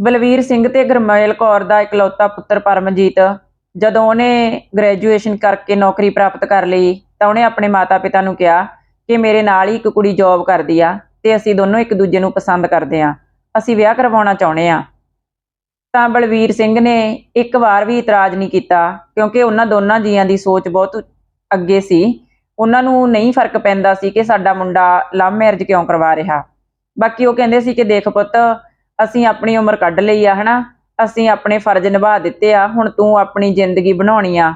ਬਲਵੀਰ ਸਿੰਘ ਤੇ ਗਰਮੇਲ ਕੌਰ ਦਾ ਇਕਲੌਤਾ ਪੁੱਤਰ ਪਰਮਜੀਤ, ਜਦੋਂ ਉਹਨੇ ਗ੍ਰੈਜੂਏਸ਼ਨ ਕਰਕੇ ਨੌਕਰੀ ਪ੍ਰਾਪਤ ਕਰ ਲਈ, ਤਾਂ ਉਹਨੇ ਆਪਣੇ ਮਾਤਾ-ਪਿਤਾ ਨੂੰ ਕਿਹਾ ਕਿ ਮੇਰੇ ਨਾਲ ਹੀ ਇੱਕ ਕੁੜੀ ਜੌਬ ਕਰਦੀ ਆ ਤੇ ਅਸੀਂ ਦੋਨੋਂ ਇੱਕ ਦੂਜੇ ਨੂੰ ਪਸੰਦ ਕਰਦੇ ਆ, ਅਸੀਂ ਵਿਆਹ ਕਰਵਾਉਣਾ ਚਾਹੁੰਦੇ ਆ। ਤਾਂ ਬਲਵੀਰ ਸਿੰਘ ਨੇ ਇੱਕ ਵਾਰ ਵੀ ਇਤਰਾਜ਼ ਨਹੀਂ ਕੀਤਾ, ਕਿਉਂਕਿ ਉਹਨਾਂ ਦੋਨਾਂ ਜੀਆਂ ਦੀ ਸੋਚ ਬਹੁਤ ਅੱਗੇ ਸੀ। ਉਹਨਾਂ ਨੂੰ ਨਹੀਂ ਫ਼ਰਕ ਪੈਂਦਾ ਸੀ ਕਿ ਸਾਡਾ ਮੁੰਡਾ ਲਵ ਮੈਰਿਜ ਕਿਉਂ ਕਰਵਾ ਰਿਹਾ। ਬਾਕੀ ਉਹ ਕਹਿੰਦੇ ਸੀ ਕਿ ਦੇਖ ਪੁੱਤ ਅਸੀਂ ਆਪਣੀ ਉਮਰ ਕੱਢ ਲਈ ਆ, ਹਨਾ? ਅਸੀਂ ਆਪਣੇ ਫਰਜ਼ ਨਿਭਾ ਦਿੱਤੇ ਆ, ਹੁਣ ਤੂੰ ਆਪਣੀ ਜ਼ਿੰਦਗੀ ਬਣਾਉਣੀ ਆ।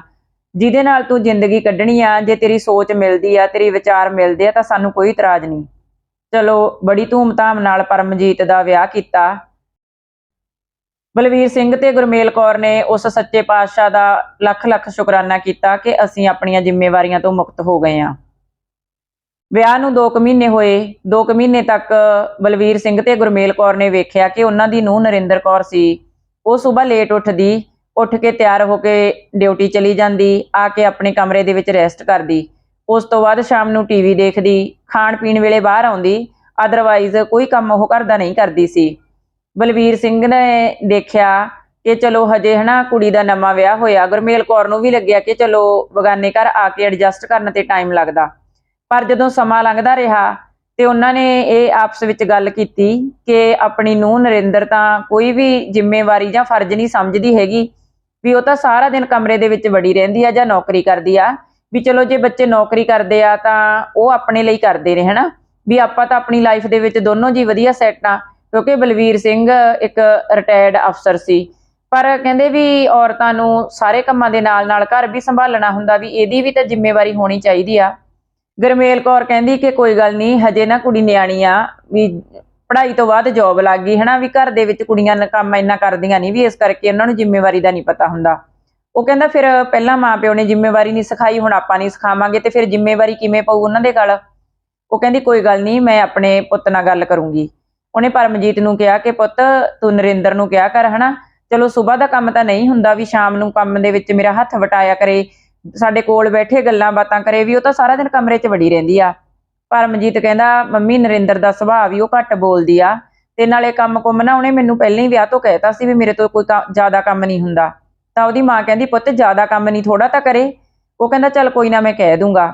ਜਿਹਦੇ ਨਾਲ ਤੂੰ ਜ਼ਿੰਦਗੀ ਕੱਢਣੀ ਆ, ਜੇ ਤੇਰੀ ਸੋਚ ਮਿਲਦੀ ਆ, ਤੇਰੀ ਵਿਚਾਰ ਮਿਲਦੇ ਆ, ਤਾਂ ਸਾਨੂੰ ਕੋਈ ਇਤਰਾਜ਼ ਨਹੀਂ। ਚਲੋ, ਬੜੀ ਧੂਮ-ਧਾਮ ਨਾਲ ਪਰਮਜੀਤ ਦਾ ਵਿਆਹ ਕੀਤਾ। ਬਲਵੀਰ ਸਿੰਘ ਤੇ ਗੁਰਮੇਲ ਕੌਰ ਨੇ ਉਸ ਸੱਚੇ ਪਾਤਸ਼ਾਹ ਦਾ ਲੱਖ ਲੱਖ ਸ਼ੁਕਰਾਨਾ ਕੀਤਾ ਕਿ ਅਸੀਂ ਆਪਣੀਆਂ ਜ਼ਿੰਮੇਵਾਰੀਆਂ ਤੋਂ ਮੁਕਤ ਹੋ ਗਏ ਹਾਂ ਵਿਆਹ ਨੂੰ 2 ਕੁ ਮਹੀਨੇ ਹੋਏ 2 ਕੁ ਮਹੀਨੇ ਤੱਕ ਬਲਵੀਰ ਸਿੰਘ ਤੇ ਗੁਰਮੇਲ ਕੌਰ ਨੇ ਵੇਖਿਆ ਕਿ ਉਹਨਾਂ ਦੀ ਨੂੰਹ ਨਰਿੰਦਰ ਕੌਰ ਸੀ। ਉਹ ਸਵੇਰ ਲੇਟ ਉੱਠਦੀ, ਉੱਠ ਕੇ ਤਿਆਰ ਹੋ ਕੇ ਡਿਊਟੀ ਚਲੀ ਜਾਂਦੀ, ਆ ਕੇ ਆਪਣੇ ਕਮਰੇ ਦੇ ਵਿੱਚ ਰੈਸਟ ਕਰਦੀ। ਉਸ ਤੋਂ ਬਾਅਦ ਸ਼ਾਮ ਨੂੰ ਟੀਵੀ ਦੇਖਦੀ, ਖਾਣ ਪੀਣ ਵੇਲੇ ਬਾਹਰ ਆਉਂਦੀ ਅਦਰਵਾਈਜ਼ ਕੋਈ ਕੰਮ ਉਹ ਘਰ ਦਾ ਨਹੀਂ ਕਰਦੀ ਸੀ। ਬਲਵੀਰ ਸਿੰਘ ਨੇ ਦੇਖਿਆ ਕਿ ਚਲੋ ਹਜੇ ਹਨਾ ਕੁੜੀ ਦਾ ਨਵਾਂ ਵਿਆਹ ਹੋਇਆ, ਗੁਰਮੇਲ ਕੌਰ ਨੂੰ ਵੀ ਲੱਗਿਆ ਕਿ ਚਲੋ ਬਗਾਨੇ ਘਰ ਆ ਕੇ ਐਡਜਸਟ ਕਰਨ ਤੇ ਟਾਈਮ ਲੱਗਦਾ। ਪਰ ਜਦੋਂ ਸਮਾਂ ਲੰਘਦਾ ਰਿਹਾ ਤੇ ਉਹਨਾਂ ਨੇ ਇਹ ਆਪਸ ਵਿੱਚ ਗੱਲ ਕੀਤੀ ਕਿ ਆਪਣੀ ਨੂੰਹ ਨਰਿੰਦਰ ਤਾਂ ਕੋਈ ਵੀ ਜ਼ਿੰਮੇਵਾਰੀ ਜਾਂ ਫਰਜ਼ ਨਹੀਂ ਸਮਝਦੀ ਹੈਗੀ ਵੀ ਉਹ ਤਾਂ ਸਾਰਾ ਦਿਨ ਕਮਰੇ ਦੇ ਵਿੱਚ ਵੜੀ ਰਹਿੰਦੀ ਆ ਜਾਂ ਨੌਕਰੀ ਕਰਦੀ ਆ, ਵੀ ਚਲੋ ਜੇ ਬੱਚੇ ਨੌਕਰੀ ਕਰਦੇ ਆ ਤਾਂ ਉਹ ਆਪਣੇ ਲਈ ਕਰਦੇ ਨੇ, ਹਨਾ? ਵੀ ਆਪਾਂ ਤਾਂ ਆਪਣੀ ਲਾਈਫ ਦੇ ਵਿੱਚ ਦੋਨੋਂ ਜੀ ਵਧੀਆ ਸੈੱਟ ਆ, ਕਿਉਂਕਿ ਬਲਵੀਰ ਸਿੰਘ ਇੱਕ ਰਿਟਾਇਰਡ ਅਫਸਰ ਸੀ। ਪਰ ਕਹਿੰਦੇ ਵੀ ਔਰਤਾਂ ਨੂੰ ਸਾਰੇ ਕੰਮਾਂ ਦੇ ਨਾਲ ਨਾਲ ਘਰ ਵੀ ਸੰਭਾਲਣਾ ਹੁੰਦਾ, ਵੀ ਇਹਦੀ ਵੀ ਤਾਂ ਜ਼ਿੰਮੇਵਾਰੀ ਹੋਣੀ ਚਾਹੀਦੀ ਆ। ਗਰਮੇਲ ਕੌਰ ਕਹਿੰਦੀ ਕਿ ਕੋਈ ਗੱਲ ਨਹੀਂ, ਹਜੇ ਨਾ ਕੁੜੀ ਨਿਆਣੀ ਆ, ਵੀ ਪੜ੍ਹਾਈ ਤੋਂ ਬਾਅਦ ਜੌਬ ਲੱਗ ਗਈ, ਹਨਾ, ਵੀ ਘਰ ਦੇ ਵਿੱਚ ਕੁੜੀਆਂ ਕੰਮ ਇੰਨਾ ਕਰਦੀਆਂ ਨਹੀਂ, ਵੀ ਇਸ ਕਰਕੇ ਉਹਨਾਂ ਨੂੰ ਜ਼ਿੰਮੇਵਾਰੀ ਦਾ ਨਹੀਂ ਪਤਾ ਹੁੰਦਾ। ਉਹ ਕਹਿੰਦਾ ਫਿਰ ਪਹਿਲਾਂ ਮਾਪਿਓ ਨੇ ਜ਼ਿੰਮੇਵਾਰੀ ਨਹੀਂ ਸਿਖਾਈ, ਹੁਣ ਆਪਾਂ ਨਹੀਂ ਸਿਖਾਵਾਂਗੇ, ਤੇ ਫਿਰ ਜ਼ਿੰਮੇਵਾਰੀ ਕਿਵੇਂ ਪਊ ਉਹਨਾਂ ਦੇ ਗਲ? ਉਹ ਕਹਿੰਦੀ, ਕੋਈ ਗੱਲ ਨਹੀਂ, ਮੈਂ ਆਪਣੇ ਪੁੱਤ ਨਾਲ ਗੱਲ ਕਰੂੰਗੀ। ਉਹਨੇ ਪਰਮਜੀਤ ਨੂੰ ਕਿਹਾ ਕਿ, ਪੁੱਤ, ਤੂੰ ਨਰਿੰਦਰ ਨੂੰ ਕਿਹਾ ਕਰ, ਹਨਾ? ਚਲੋ, ਸਵੇਰ ਦਾ ਕੰਮ ਤਾਂ ਨਹੀਂ ਹੁੰਦਾ, ਵੀ ਸ਼ਾਮ ਨੂੰ ਕੰਮ ਦੇ ਵਿੱਚ ਮੇਰਾ ਹੱਥ ਵਟਾਇਆ ਕਰੇ ਸਾਡੇ ਕੋਲ ਬੈਠੇ ਗੱਲਾਂ ਬਾਤਾਂ ਕਰੇ ਵੀ, ਉਹ ਤਾਂ ਸਾਰਾ ਦਿਨ ਕਮਰੇ 'ਚ ਵੜੀ ਰਹਿੰਦੀ ਆ। ਪਰਮਜੀਤ ਕਹਿੰਦਾ, ਮੰਮੀ, ਨਰਿੰਦਰ ਦਾ ਸੁਭਾਅ ਵੀ ਉਹ ਘੱਟ ਬੋਲਦੀ ਆ। ਤੇ ਨਾਲੇ ਕੰਮ ਕੁੰਮ ਨਾ ਉਹਨੇ ਮੈਨੂੰ ਪਹਿਲਾਂ ਹੀ ਵਿਆਹ ਤੋਂ ਕਹਿਤਾ ਸੀ ਵੀ ਮੇਰੇ ਤੋਂ ਕੋਈ ਜ਼ਿਆਦਾ ਕੰਮ ਨਹੀਂ ਹੁੰਦਾ। ਤਾਂ ਉਹਦੀ ਮਾਂ ਕਹਿੰਦੀ, ਪੁੱਤ, ਜ਼ਿਆਦਾ ਕੰਮ ਨਹੀਂ ਥੋੜਾ ਤਾਂ ਕਰੇ। ਉਹ ਕਹਿੰਦਾ, ਚੱਲ ਕੋਈ ਨਾ, ਮੈਂ ਕਹਿ ਦੂੰਗਾ।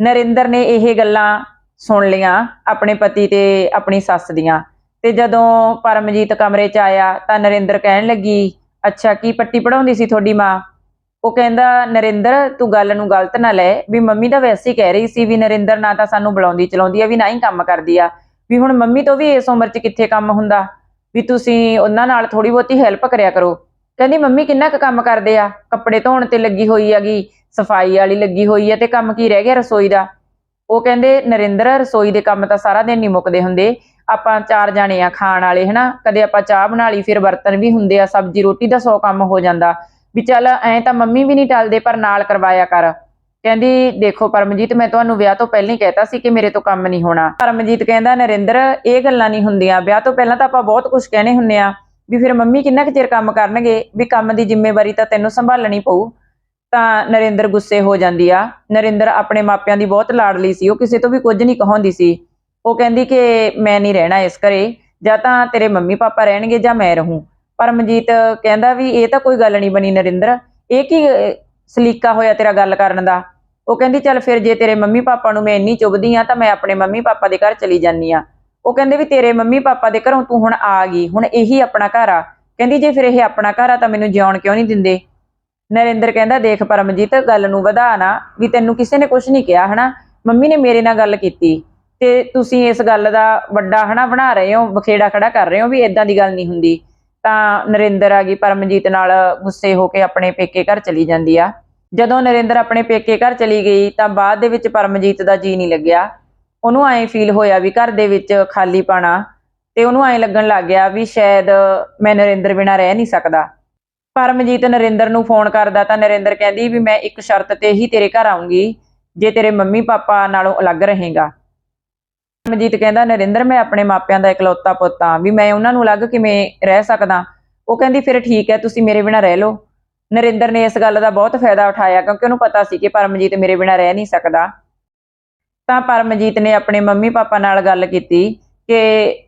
ਨਰਿੰਦਰ ਨੇ ਇਹ ਗੱਲਾਂ ਸੁਣ ਲੀਆਂ ਆਪਣੇ ਪਤੀ ਤੇ ਆਪਣੀ ਸੱਸ ਦੀਆਂ। ਤੇ ਜਦੋਂ ਪਰਮਜੀਤ ਕਮਰੇ 'ਚ ਆਇਆ ਤਾਂ ਨਰਿੰਦਰ ਕਹਿਣ ਲੱਗੀ, ਅੱਛਾ, ਕੀ ਪੱਟੀ ਪੜਾਉਂਦੀ ਸੀ ਤੁਹਾਡੀ ਮਾਂ? ਉਹ ਕਹਿੰਦਾ, ਨਰਿੰਦਰ, ਤੂੰ ਗੱਲ ਨੂੰ ਗਲਤ ਨਾ ਲੈ। ਵੀ ਮੰਮੀ ਤਾਂ ਵੈਸੇ ਹੀ ਕਹਿ ਰਹੀ ਸੀ ਵੀ ਨਰਿੰਦਰ ਨਾ ਤਾਂ ਸਾਨੂੰ ਬੁਲਾਉਂਦੀ ਚਲਾਉਂਦੀ ਆ, ਵੀ ਨਾ ਹੀ ਕੰਮ ਕਰਦੀ ਆ। ਵੀ ਹੁਣ ਮੰਮੀ ਤੋਂ ਵੀ ਇਸ ਉਮਰ 'ਚ ਕਿੱਥੇ ਕੰਮ ਹੁੰਦਾ? ਵੀ ਤੁਸੀਂ ਉਹਨਾਂ ਨਾਲ ਥੋੜੀ ਬਹੁਤੀ ਹੈਲਪ ਕਰਿਆ ਕਰੋ। ਕਹਿੰਦੀ, ਮੰਮੀ, ਕਿੰਨਾ ਕੁ ਕੰਮ ਕਰਦੇ ਆ? ਕੱਪੜੇ ਧੋਣ ਤੇ ਲੱਗੀ ਹੋਈ ਹੈਗੀ, ਸਫ਼ਾਈ ਵਾਲੀ ਲੱਗੀ ਹੋਈ ਹੈ ਤੇ ਕੰਮ ਕੀ ਰਹਿ ਗਿਆ ਰਸੋਈ ਦਾ? ਉਹ ਕਹਿੰਦੇ, ਨਰਿੰਦਰ, ਰਸੋਈ ਦੇ ਕੰਮ ਤਾਂ ਸਾਰਾ ਦਿਨ ਨਹੀਂ ਮੁੱਕਦੇ ਹੁੰਦੇ। ਆਪਾਂ ਚਾਰ ਜਾਣੇ ਆ ਖਾਣ ਵਾਲੇ, ਹਨਾ? ਕਦੇ ਆਪਾਂ ਚਾਹ ਬਣਾ ਲਈ, ਫਿਰ ਬਰਤਨ ਵੀ ਹੁੰਦੇ ਆ, ਸਬਜ਼ੀ, ਰੋਟੀ ਦਾ ਸੌ ਕੰਮ ਹੋ ਜਾਂਦਾ। ਵੀ ਚੱਲ ਐ ਤਾਂ ਮੰਮੀ ਵੀ ਨਹੀਂ ਟਲਦੇ, ਪਰ ਨਾਲ ਕਰਵਾਇਆ ਕਰ। ਕਹਿੰਦੀ, ਦੇਖੋ ਪਰਮਜੀਤ, ਮੈਂ ਤੁਹਾਨੂੰ ਵਿਆਹ ਤੋਂ ਪਹਿਲਾਂ ਹੀ ਕਹਿਤਾ ਸੀ ਕਿ ਮੇਰੇ ਤੋਂ ਕੰਮ ਨਹੀਂ ਹੋਣਾ। ਪਰਮਜੀਤ ਕਹਿੰਦਾ, ਨਰਿੰਦਰ, ਇਹ ਗੱਲਾਂ ਨਹੀਂ ਹੁੰਦੀਆਂ। ਵਿਆਹ ਤੋਂ ਪਹਿਲਾਂ ਤਾਂ ਆਪਾਂ ਬਹੁਤ ਕੁਝ ਕਹਿਣੇ ਹੁੰਨੇ ਆ ਵੀ ਫਿਰ ਮੰਮੀ ਕਿੰਨਾ ਕੁ ਚਿਰ ਕੰਮ ਕਰਨਗੇ? ਵੀ ਕੰਮ ਦੀ ਜ਼ਿੰਮੇਵਾਰੀ ਤਾਂ ਤੈਨੂੰ ਸੰਭਾਲਣੀ ਪਊ। ਤਾਂ ਨਰਿੰਦਰ ਗੁੱਸੇ ਹੋ ਜਾਂਦੀ ਆ। ਨਰਿੰਦਰ ਆਪਣੇ ਮਾਪਿਆਂ ਦੀ ਬਹੁਤ ਲਾਡਲੀ ਸੀ। ਉਹ ਕਿਸੇ ਤੋਂ ਵੀ ਕੁਝ ਨਹੀਂ ਕਹਾਉਂਦੀ ਸੀ। ਉਹ ਕਹਿੰਦੀ ਕਿ ਮੈਂ ਨਹੀਂ ਰਹਿਣਾ ਇਸ ਘਰੇ। ਜਾਂ ਤਾਂ ਤੇਰੇ ਮੰਮੀ ਪਾਪਾ ਰਹਿਣਗੇ ਜਾਂ ਮੈਂ ਰਹੂੰ। ਪਰਮਜੀਤ ਕਹਿੰਦਾ ਵੀ ਇਹ ਤਾਂ ਕੋਈ ਗੱਲ ਨਹੀਂ ਬਣੀ ਨਰਿੰਦਰ, ਇਹ ਕੀ ਸਲੀਕਾ ਹੋਇਆ ਤੇਰਾ ਗੱਲ ਕਰਨ ਦਾ? ਉਹ ਕਹਿੰਦੀ, ਚੱਲ ਫਿਰ ਜੇ ਤੇਰੇ ਮੰਮੀ ਪਾਪਾ ਨੂੰ ਮੈਂ ਇੰਨੀ ਚੁੱਭਦੀ ਆ ਤਾਂ ਮੈਂ ਆਪਣੇ ਮੰਮੀ ਪਾਪਾ ਦੇ ਘਰ ਚਲੀ ਜਾਨੀ ਆ ਉਹ ਕਹਿੰਦੇ ਵੀ ਤੇਰੇ ਮੰਮੀ ਪਾਪਾ ਦੇ ਘਰੋਂ ਤੂੰ ਹੁਣ ਆ ਗਈ, ਹੁਣ ਇਹੀ ਆਪਣਾ ਘਰ ਆ। ਕਹਿੰਦੀ, ਜੇ ਫਿਰ ਇਹ ਆਪਣਾ ਘਰ ਆ ਤਾਂ ਮੈਨੂੰ ਜਿਉਣ ਕਿਉਂ ਨਹੀਂ ਦਿੰਦੇ? ਨਰਿੰਦਰ ਕਹਿੰਦਾ, ਦੇਖ ਪਰਮਜੀਤ, ਗੱਲ ਨੂੰ ਵਧਾ ਨਾ, ਵੀ ਤੈਨੂੰ ਕਿਸੇ ਨੇ ਕੁਝ ਨਹੀਂ ਕਿਹਾ, ਹਨਾ? ਮੰਮੀ ਨੇ ਮੇਰੇ ਨਾਲ ਗੱਲ ਕੀਤੀ। ਤੇ ਤੁਸੀਂ ਇਸ ਗੱਲ ਦਾ ਵੱਡਾ, ਹਨਾ, ਬਣਾ ਰਹੇ ਹੋ ਬਖੇੜਾ ਖੜਾ ਕਰ ਰਹੇ ਹੋ ਵੀ ਇਦਾਂ ਦੀ ਗੱਲ ਨਹੀਂ ਹੁੰਦੀ। ਤਾਂ ਨਰਿੰਦਰ ਆ ਗਈ, ਪਰਮਜੀਤ ਨਾਲ ਗੁੱਸੇ ਹੋ ਕੇ ਆਪਣੇ ਪੇਕੇ ਘਰ ਚਲੀ ਜਾਂਦੀ ਆ। ਜਦੋਂ ਨਰਿੰਦਰ ਆਪਣੇ ਪੇਕੇ ਘਰ ਚਲੀ ਗਈ, ਤਾਂ ਬਾਅਦ ਦੇ ਵਿੱਚ ਪਰਮਜੀਤ ਦਾ ਜੀ ਨਹੀਂ ਲੱਗਿਆ। ਉਹਨੂੰ ਐਂ ਫੀਲ ਹੋਇਆ ਵੀ ਘਰ ਦੇ ਵਿੱਚ ਖਾਲੀ ਪਾਣਾ, ਤੇ ਉਹਨੂੰ ਐਂ ਲੱਗਣ ਲੱਗ ਗਿਆ ਵੀ ਸ਼ਾਇਦ ਮੈਂ ਨਰਿੰਦਰ ਬਿਨਾਂ ਰਹਿ ਨਹੀਂ ਸਕਦਾ। ਪਰਮਜੀਤ ਨਰਿੰਦਰ ਨੂੰ ਫੋਨ ਕਰਦਾ ਤਾਂ ਨਰਿੰਦਰ ਕਹਿੰਦੀ ਵੀ ਮੈਂ ਇੱਕ ਸ਼ਰਤ ਤੇ ਹੀ ਤੇਰੇ ਘਰ ਆਉਂਗੀ ਜੇ ਤੇਰੇ ਮੰਮੀ ਪਾਪਾ ਨਾਲੋਂ ਅਲੱਗ ਰਹੇਗਾ। ਪਰਮਜੀਤ ਕਹਿੰਦਾ, ਨਰਿੰਦਰ, ਮੈਂ ਆਪਣੇ ਮਾਪਿਆਂ ਦਾ ਇਕਲੌਤਾ ਪੁੱਤ ਹਾਂ। ਵੀ ਮੈਂ ਉਹਨਾਂ ਨੂੰ ਅਲੱਗ ਕਿਵੇਂ ਰਹਿ ਸਕਦਾ? ਉਹ ਕਹਿੰਦੀ, ਫਿਰ ਠੀਕ ਹੈ, ਤੁਸੀਂ ਮੇਰੇ ਬਿਨਾਂ ਰਹਿ ਲਓ। ਨਰਿੰਦਰ ਨੇ ਇਸ ਗੱਲ ਦਾ ਬਹੁਤ ਫਾਇਦਾ ਉਠਾਇਆ, ਕਿਉਂਕਿ ਉਹਨੂੰ ਪਤਾ ਸੀ ਕਿ ਪਰਮਜੀਤ ਮੇਰੇ ਬਿਨਾਂ ਰਹਿ ਨਹੀਂ ਸਕਦਾ। ਤਾਂ ਪਰਮਜੀਤ ਨੇ ਆਪਣੇ ਮੰਮੀ ਪਾਪਾ ਨਾਲ ਗੱਲ ਕੀਤੀ ਕਿ